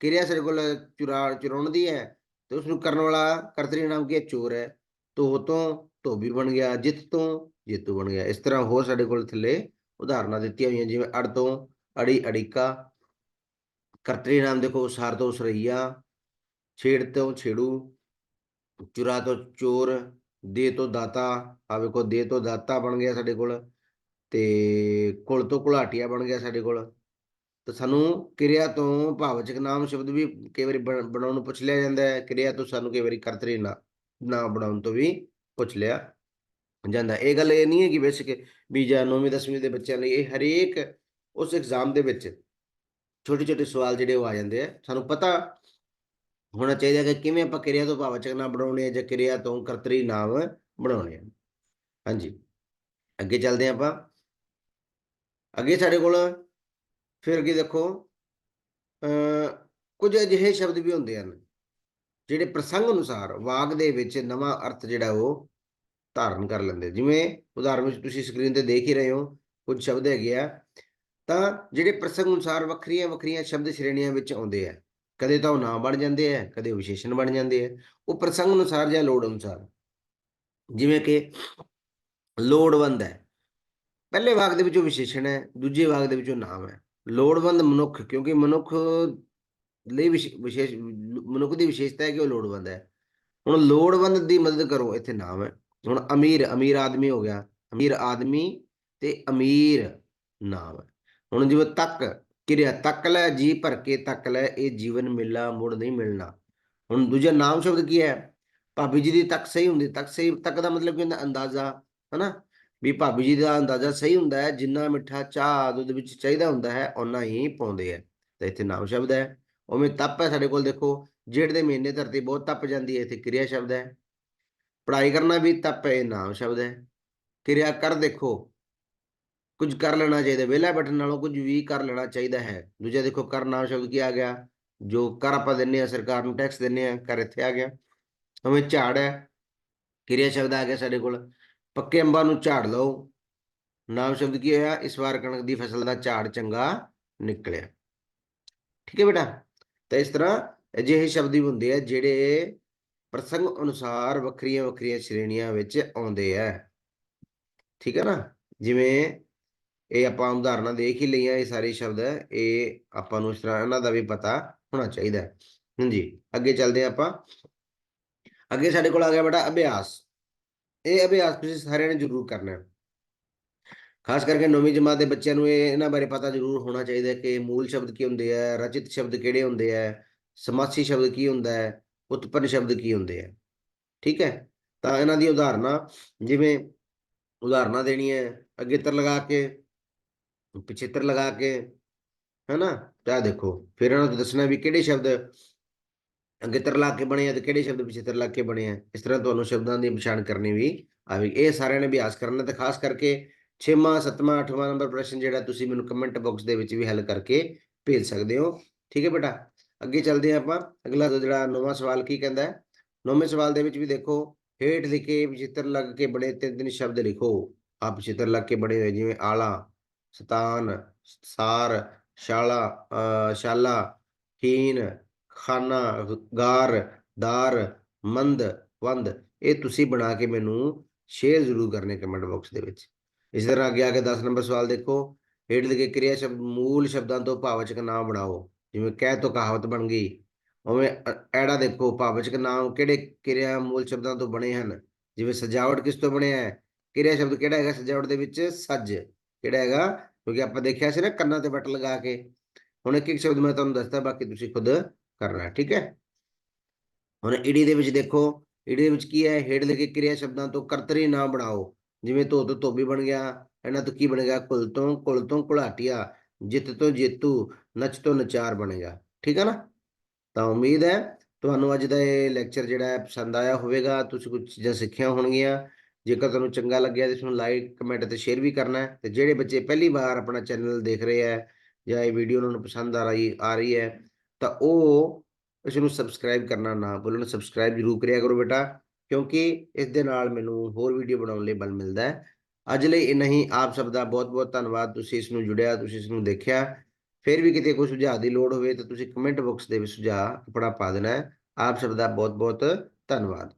S1: ਕਿਰਿਆ ਸਾਡੇ ਕੋਲ ਚੁਰਾ, ਚੁਰਾਉਣ ਦੀ ਹੈ ਤੇ ਉਸ ਨੂੰ ਕਰਨ ਵਾਲਾ ਕਰਤਰੀ ਨਾਮ ਕੀ ਹੈ? ਚੋਰ ਹੈ। ਧੋ ਤੋਂ ਧੋਬੀ ਬਣ ਗਿਆ, ਜਿੱਤ ਤੋਂ ਜੇਤੂ ਬਣ ਗਿਆ। ਇਸ ਤਰ੍ਹਾਂ ਹੋਰ ਸਾਡੇ ਕੋਲ ਥੱਲੇ ਉਦਾਹਰਨਾਂ ਦਿੱਤੀਆਂ ਹੋਈਆਂ, ਜਿਵੇਂ ਅੜ ਤੋਂ ਅੜੀ, ਅੜਿੱਕਾ। ਕਰਤਰੀ ਨਾਮ ਦੇਖੋ ਉਸਾਰ ਤੋਂ ਉਸਰਈਆ ਛੇੜ ਤੋਂ ਛੇੜੂ। ਚੁਰਾ ਤੋਂ ਚੋਰ। ਦੇ ਤੋਂ ਦਾਤਾ ਆ ਵੇਖੋ ਦੇ ਤੋਂ ਦਾਤਾ ਬਣ ਗਿਆ ਸਾਡੇ ਕੋਲ ਤੇ ਕੁਲ ਤੋਂ ਘੁਲਾਟੀਆ ਬਣ ਗਿਆ ਸਾਡੇ ਕੋਲ। ਤਾਂ ਸਾਨੂੰ ਕਿਰਿਆ ਤੋਂ ਭਾਵਚਕ ਨਾਮ ਸ਼ਬਦ ਵੀ ਕਈ ਵਾਰੀ ਬਣਾਉਣ ਨੂੰ ਪੁੱਛ ਲਿਆ ਜਾਂਦਾ ਹੈ। ਕਿਰਿਆ ਤੋਂ ਸਾਨੂੰ ਕਈ ਵਾਰੀ ਕਰਤਰੀ ਨਾ ਨਾ ਬਣਾਉਣ ਤੋਂ ਵੀ ਪੁੱਛ ਲਿਆ ਜਾਂਦਾ ਇਹ ਗੱਲ ਇਹ ਨਹੀਂ ਹੈ ਕਿ ਬੇਸਿਕ ਵੀ ਜਾਂ 9ਵੀਂ 10ਵੀਂ ਦੇ ਬੱਚਿਆਂ ਲਈ ਇਹ ਹਰੇਕ ਉਸ ਐਗਜ਼ਾਮ ਦੇ ਵਿੱਚ ਛੋਟੇ ਛੋਟੇ ਸਵਾਲ ਜਿਹੜੇ ਉਹ ਆ ਜਾਂਦੇ ਆ ਸਾਨੂੰ ਪਤਾ ਹੋਣਾ ਚਾਹੀਦਾ ਕਿ ਕਿਵੇਂ ਆਪਾਂ ਕਿਰਿਆ ਤੋਂ ਭਾਵਚਕ ਨਾਮ ਬਣਾਉਣੇ ਆ ਜਾਂ ਕਿਰਿਆ ਤੋਂ ਕਰਤਰੀ ਨਾਮ ਬਣਾਉਣੇ ਆ ਹਾਂਜੀ। ਅੱਗੇ ਚੱਲਦੇ ਹਾਂ ਆਪਾਂ। ਅੱਗੇ ਸਾਡੇ ਕੋਲ ਫਿਰ ਅੱਗੇ ਦੇਖੋ ਕੁਝ ਅਜਿਹੇ ਸ਼ਬਦ ਵੀ ਹੁੰਦੇ ਹਨ, ਜਿਹੜੇ ਪ੍ਰਸੰਗ ਅਨੁਸਾਰ ਵਾਕ ਦੇ ਵਿੱਚ ਨਵਾਂ ਅਰਥ ਜਿਹੜਾ ਉਹ ਧਾਰਨ ਕਰ ਲੈਂਦੇ। ਜਿਵੇਂ ਉਦਾਹਰਨ ਵਿੱਚ ਤੁਸੀਂ ਸਕਰੀਨ ਤੇ ਦੇਖ ਹੀ ਰਹੇ ਹੋ, ਕੁਝ ਸ਼ਬਦ ਹੈਗੇ ਆ। ਤਾਂ ਜਿਹੜੇ ਪ੍ਰਸੰਗ ਅਨੁਸਾਰ ਵੱਖਰੀਆਂ ਵੱਖਰੀਆਂ ਸ਼ਬਦ ਸ਼੍ਰੇਣੀਆਂ ਵਿੱਚ ਆਉਂਦੇ ਆ। ਕਦੇ ਤਾਂ ਉਹ ਨਾਮ ਬਣ ਜਾਂਦੇ ਆ ਕਦੇ ਉਹ ਵਿਸ਼ੇਸ਼ਣ ਬਣ ਜਾਂਦੇ ਆ ਉਹ ਪ੍ਰਸੰਗ ਅਨੁਸਾਰ ਜਾਂ ਲੋੜ ਅਨੁਸਾਰ। ਜਿਵੇਂ ਕਿ ਲੋੜਵੰਦ ਹੈ ਪਹਿਲੇ ਵਾਕ ਦੇ ਵਿੱਚੋਂ ਵਿਸ਼ੇਸ਼ਣ ਹੈ ਦੂਜੇ ਵਾਕ ਦੇ ਵਿੱਚ ਉਹ ਨਾਮ ਹੈ ਲੋੜਵੰਦ ਮਨੁੱਖ, ਕਿਉਂਕਿ ਮਨੁੱਖ ਲਈ ਵਿਸ਼- ਵਿਸ਼ੇਸ਼, ਮਨੁੱਖ ਦੀ ਵਿਸ਼ੇਸ਼ਤਾ ਹੈ ਕਿ ਉਹ ਲੋੜਵੰਦ ਹੈ ਹੁਣ ਲੋੜਵੰਦ ਦੀ ਮਦਦ ਕਰੋ, ਇੱਥੇ ਨਾਮ ਹੈ ਹੁਣ ਅਮੀਰ ਅਮੀਰ ਆਦਮੀ ਹੋ ਗਿਆ। ਅਮੀਰ ਆਦਮੀ ਤੇ ਅਮੀਰ ਨਾਮ ਹੈ ਹੁਣ ਜਿਵੇਂ ਤੱਕ ਕਿਰਿਆ ਤੱਕ ਲੈ ਜੀ ਭਰ ਕੇ ਤੱਕ ਲੈ, ਇਹ ਜੀਵਨ ਮਿਲਾ ਮੁੜ ਨਹੀਂ ਮਿਲਣਾ। ਹੁਣ ਦੂਜਾ ਨਾਮ ਸ਼ਬਦ ਕੀ ਹੈ? ਭਾਬੀ ਜੀ ਦੀ ਤੱਕ ਸਹੀ ਹੁੰਦੀ, ਤੱਕ ਸਹੀ, ਤੱਕ ਦਾ ਮਤਲਬ ਕੀ ਹੁੰਦਾ? ਅੰਦਾਜ਼ਾ, ਹਨਾ? ਵੀ ਭਾਬੀ ਜੀ ਦਾ ਅੰਦਾਜ਼ਾ ਸਹੀ ਹੁੰਦਾ ਹੈ, ਜਿੰਨਾ ਮਿੱਠਾ ਚਾਹ ਦੁੱਧ ਵਿੱਚ ਚਾਹੀਦਾ ਹੁੰਦਾ ਹੈ, ਓਨਾ ਹੀ ਪਾਉਂਦੇ ਆ ਤੇ ਇੱਥੇ ਨਾਮ ਸ਼ਬਦ ਹੈ। ਉਵੇਂ ਤਪ ਹੈ ਸਾਡੇ ਕੋਲ, ਦੇਖੋ, ਜੇਠ ਦੇ ਮਹੀਨੇ ਧਰਤੀ ਬਹੁਤ ਤਪ ਜਾਂਦੀ ਹੈ, ਇੱਥੇ ਕਿਰਿਆ ਸ਼ਬਦ ਹੈ। ਪੜ੍ਹਾਈ ਕਰਨਾ ਵੀ ਤਪ ਹੈ, ਇਹ ਨਾਮ ਸ਼ਬਦ ਹੈ। ਕਿਰਿਆ ਕਰ ਦੇਖੋ ਕੁਝ ਕਰ ਲੈਣਾ ਚਾਹੀਦਾ, ਵਿਹਲਾ ਬੈਠਣ ਨਾਲੋਂ ਕੁਝ ਵੀ ਕਰ ਲੈਣਾ ਚਾਹੀਦਾ ਹੈ। ਦੂਜਾ ਦੇਖੋ, ਕਰ ਨਾਮ ਸ਼ਬਦ ਕੀ ਆ ਗਿਆ? ਜੋ ਕਰ ਆਪਾਂ ਦਿੰਨੇ ਆ ਸਰਕਾਰ ਨੂੰ ਟੈਕਸ ਦਿੰਨੇ ਆ ਕਰ ਇੱਥੇ ਆ ਗਿਆ। ਉਵੇਂ ਝਾੜ ਹੈ। ਕਿਰਿਆ ਸ਼ਬਦ ਆ ਗਿਆ ਸਾਡੇ ਕੋਲ। ਪੱਕੇ ਅੰਬਾਂ ਨੂੰ ਝਾੜ ਲਓ। ਨਾਮ ਸ਼ਬਦ ਕੀ ਹੋਇਆ? ਇਸ ਵਾਰ ਕਣਕ ਦੀ ਫਸਲ ਦਾ ਝਾੜ ਚੰਗਾ ਨਿਕਲਿਆ। ਠੀਕ ਹੈ ਬੇਟਾ? ਤਾਂ ਇਸ ਤਰ੍ਹਾਂ ਅਜਿਹੇ ਸ਼ਬਦ ਵੀ ਹੁੰਦੇ ਆ, ਜਿਹੜੇ ਪ੍ਰਸੰਗ ਅਨੁਸਾਰ ਵੱਖਰੀਆਂ ਵੱਖਰੀਆਂ ਸ਼੍ਰੇਣੀਆਂ ਵਿੱਚ ਆਉਂਦੇ ਆ। ਠੀਕ ਹੈ ਨਾ? ਜਿਵੇਂ ਇਹ ਆਪਾਂ ਉਦਾਹਰਨਾਂ ਦੇਖ ਹੀ ਲਈਆਂ ਇਹ ਸਾਰੇ ਸ਼ਬਦ, ਇਹ ਆਪਾਂ ਨੂੰ ਇਸ ਤਰ੍ਹਾਂ ਇਹਨਾਂ ਦਾ ਵੀ ਪਤਾ ਹੋਣਾ ਚਾਹੀਦਾ ਹੈ। ਹਾਂਜੀ, ਅੱਗੇ ਚੱਲਦੇ ਹਾਂ ਆਪਾਂ। ਅੱਗੇ ਸਾਡੇ ਕੋਲ ਆ ਗਿਆ ਬੇਟਾ ਅਭਿਆਸ। ਇਹ ਅਭਿਆਸ ਤੁਸੀਂ ਸਾਰਿਆਂ ਨੇ ਜ਼ਰੂਰ ਕਰਨਾ ਹੈ। ਖਾਸ ਕਰਕੇ ਨੌਵੀਂ ਜਮਾਤ ਦੇ ਬੱਚਿਆਂ ਨੂੰ ਇਹ ਇਹਨਾਂ ਬਾਰੇ ਪਤਾ ਜ਼ਰੂਰ ਹੋਣਾ ਚਾਹੀਦਾ ਕਿ ਮੂਲ ਸ਼ਬਦ ਕੀ ਹੁੰਦੇ ਆ, ਰਚਿਤ ਸ਼ਬਦ ਕਿਹੜੇ ਹੁੰਦੇ ਆ, ਸਮਾਸੀ ਸ਼ਬਦ ਕੀ ਹੁੰਦਾ ਹੈ, ਉਤਪੰਨ ਸ਼ਬਦ ਕੀ ਹੁੰਦੇ ਆ। ਠੀਕ ਹੈ? ਤਾਂ ਇਹਨਾਂ ਦੀ ਉਦਾਹਰਨਾਂ ਜਿਵੇਂ ਉਦਾਹਰਨਾਂ ਦੇਣੀ ਹੈ ਅਗੇਤਰ ਲਗਾ ਕੇ ਪਿਛੇਤਰ ਲਗਾ ਕੇ, ਹੈਨਾ? ਤਾਂ ਦੇਖੋ, ਫਿਰ ਇਹਨਾਂ ਨੂੰ ਦੱਸਣਾ ਵੀ ਕਿਹੜੇ ਸ਼ਬਦ ਅਗੇਤਰ ਲਾ ਕੇ ਬਣੇ ਆ ਤੇ ਕਿਹੜੇ ਸ਼ਬਦ ਪਿਛੇਤਰ ਲਾ ਕੇ ਬਣੇ ਆ। ਇਸ ਤਰ੍ਹਾਂ ਤੁਹਾਨੂੰ ਸ਼ਬਦਾਂ ਦੀ ਪਛਾਣ ਕਰਨੀ ਵੀ ਆਵੇਗੀ ਇਹ ਸਾਰਿਆਂ ਨੇ ਅਭਿਆਸ ਕਰਨਾ ਤੇ ਖਾਸ ਕਰਕੇ 6ਵਾਂ 7ਵਾਂ 8ਵਾਂ ਨੰਬਰ ਪ੍ਰਸ਼ਨ ਜਿਹੜਾ ਤੁਸੀਂ ਮੈਨੂੰ ਕਮੈਂਟ ਬਾਕਸ ਦੇ ਵਿੱਚ ਵੀ ਹੱਲ ਕਰਕੇ ਭੇਜ ਸਕਦੇ ਹੋ। ਠੀਕ ਹੈ ਬੇਟਾ? ਅੱਗੇ ਚੱਲਦੇ ਹਾਂ ਆਪਾਂ। ਅਗਲਾ ਜਿਹੜਾ ਨੌਵਾਂ ਸਵਾਲ ਕੀ ਕਹਿੰਦਾ ਹੈ? ਨੌਵੇਂ ਸਵਾਲ ਦੇ ਵਿੱਚ ਵੀ ਦੇਖੋ, ਹੇਠ ਲਿਖੇ ਵਿਚਿੱਤਰ ਲੱਗ ਕੇ ਬਣੇ ਤਿੰਨ ਤਿੰਨ ਸ਼ਬਦ ਲਿਖੋ। ਆ ਵਿਚਿੱਤਰ ਲੱਗ ਕੇ ਬਣੇ ਹੋਏ ਜਿਵੇਂ ਆਲਾ ਸਤਾਨ ਸਾਰ ਸ਼ਾਲਾ ਅ, ਸ਼ਾਲਾ ਹੀਨ ਖਾਨਾ ਗਾਰ ਦਾਰ ਮੰਦ ਵੰਦ। ਇਹ ਤੁਸੀਂ ਬਣਾ ਕੇ ਮੈਨੂੰ ਸ਼ੇਅਰ ਜ਼ਰੂਰ ਕਰਨੇ ਕਮੈਂਟ ਬਾਕਸ ਦੇ ਵਿੱਚ। ਇਸ ਤਰ੍ਹਾਂ ਅੱਗੇ ਆ ਕੇ 10 ਨੰਬਰ ਸਵਾਲ ਦੇਖੋ। ਹੇਠ ਲਿਖੇ ਕਿਰਿਆ ਸ਼ਬਦ ਮੂਲ ਸ਼ਬਦਾਂ ਤੋਂ ਭਾਵਚਕ ਨਾਮ ਬਣਾਓ। ਜਿਵੇਂ ਕਹਿ ਤੋਂ ਕਹਾਵਤ ਬਣ ਗਈ। ਉਵੇਂ ਅ- ਐੜਾ ਦੇਖੋ ਭਾਵਚਕ ਨਾਮ ਕਿਹੜੇ ਕਿਰਿਆ ਮੂਲ ਸ਼ਬਦਾਂ ਤੋਂ ਬਣੇ ਹਨ? ਜਿਵੇਂ ਸਜਾਵਟ ਕਿਸ ਤੋਂ ਬਣਿਆ ਹੈ? ਕਿਰਿਆ ਸ਼ਬਦ ਕਿਹੜਾ ਹੈਗਾ ਸਜਾਵਟ ਦੇ ਵਿੱਚ? ਸੱਜ। ਕਿਹੜਾ ਹੈਗਾ, ਕਿਉਂਕਿ ਆਪਾਂ ਦੇਖਿਆ ਸੀ ਨਾ ਕੰਨਾਂ ਤੇ ਬਟ ਲਗਾ ਕੇ। ਹੁਣ ਇੱਕ ਇੱਕ ਸ਼ਬਦ ਮੈਂ ਤੁਹਾਨੂੰ ਦੱਸਦਾ, ਬਾਕੀ ਤੁਸੀਂ ਖੁਦ ਕਰਨਾ, ਠੀਕ ਹੈ? ਹੁਣ ਈੜੀ ਦੇ ਵਿੱਚ ਦੇਖੋ, ਈੜੀ ਦੇ ਵਿੱਚ ਕੀ ਹੈ? ਹੇਠ ਲਿਖੇ ਕਿਰਿਆ ਸ਼ਬਦਾਂ ਤੋਂ ਕਰਤਰੀ ਨਾ ਬਣਾਓ। ਜਿਵੇਂ ਧੋ ਤੋਂ ਧੋਬੀ ਬਣ ਗਿਆ, ਇਹਨਾਂ ਤੋਂ ਕੀ ਬਣੇਗਾ ਕੁਲ ਤੋਂ ਕੁਲ ਤੋਂ ਕੁਲਾਟੀਆ ਜਿੱਤ ਤੋਂ ਜੇਤੂ, ਨਚ ਤੋਂ ਨਚਾਰ ਬਣੇਗਾ ਠੀਕ ਹੈ ਨਾ? ਤਾਂ ਉਮੀਦ ਹੈ, ਤੁਹਾਨੂੰ ਅੱਜ ਦਾ ਇਹ ਲੈਕਚਰ ਜਿਹੜਾ ਹੈ, ਪਸੰਦ ਆਇਆ ਹੋਵੇਗਾ, ਤੁਸੀਂ ਕੁਝ ਚੀਜ਼ਾਂ ਸਿੱਖੀਆਂ ਹੋਣਗੀਆਂ। ਜੇਕਰ ਤੁਹਾਨੂੰ ਚੰਗਾ ਲੱਗਿਆ ਤਾਂ ਇਸ ਨੂੰ ਲਾਈਕ ਕਮੈਂਟ ਤੇ ਸ਼ੇਅਰ ਵੀ ਕਰਨਾ ਹੈ ਤੇ ਜਿਹੜੇ ਬੱਚੇ ਪਹਿਲੀ ਵਾਰ ਆਪਣਾ ਚੈਨਲ ਦੇਖ ਰਹੇ ਹੈ ਜਾਂ ਇਹ ਵੀਡੀਓ ਉਹਨਾਂ ਨੂੰ ਪਸੰਦ ਆ ਰਹੀ ਆ ਰਹੀ ਹੈ ਤਾਂ ਉਹ ਇਸ ਨੂੰ ਸਬਸਕ੍ਰਾਈਬ ਕਰਨਾ ਨਾ ਭੁੱਲਣ ਸਬਸਕ੍ਰਾਈਬ ਜ਼ਰੂਰ ਕਰਿਆ ਕਰੋ ਬੇਟਾ ਕਿਉਂਕਿ ਇਸ ਦੇ ਨਾਲ ਮੈਨੂੰ ਹੋਰ ਵੀਡੀਓ ਬਣਾਉਣ ਲਈ ਬਲ ਮਿਲਦਾ ਹੈ। ਅੱਜ ਲਈ ਇੰਨਾ ਹੀ, ਆਪ ਸਭ ਦਾ ਬਹੁਤ ਬਹੁਤ ਧੰਨਵਾਦ, ਤੁਸੀਂ ਇਸ ਨੂੰ ਜੁੜਿਆ, ਤੁਸੀਂ ਇਸ ਨੂੰ ਦੇਖਿਆ। ਫਿਰ ਵੀ ਕਿਤੇ ਕੋਈ ਸੁਝਾਅ ਦੀ ਲੋੜ ਹੋਵੇ ਤਾਂ ਤੁਸੀਂ ਕਮੈਂਟ ਬਾਕਸ ਦੇ ਵਿੱਚ ਸੁਝਾਅ ਆਪਣਾ ਪਾ ਦੇਣਾ ਆਪ ਸਭ ਦਾ ਬਹੁਤ-ਬਹੁਤ ਧੰਨਵਾਦ।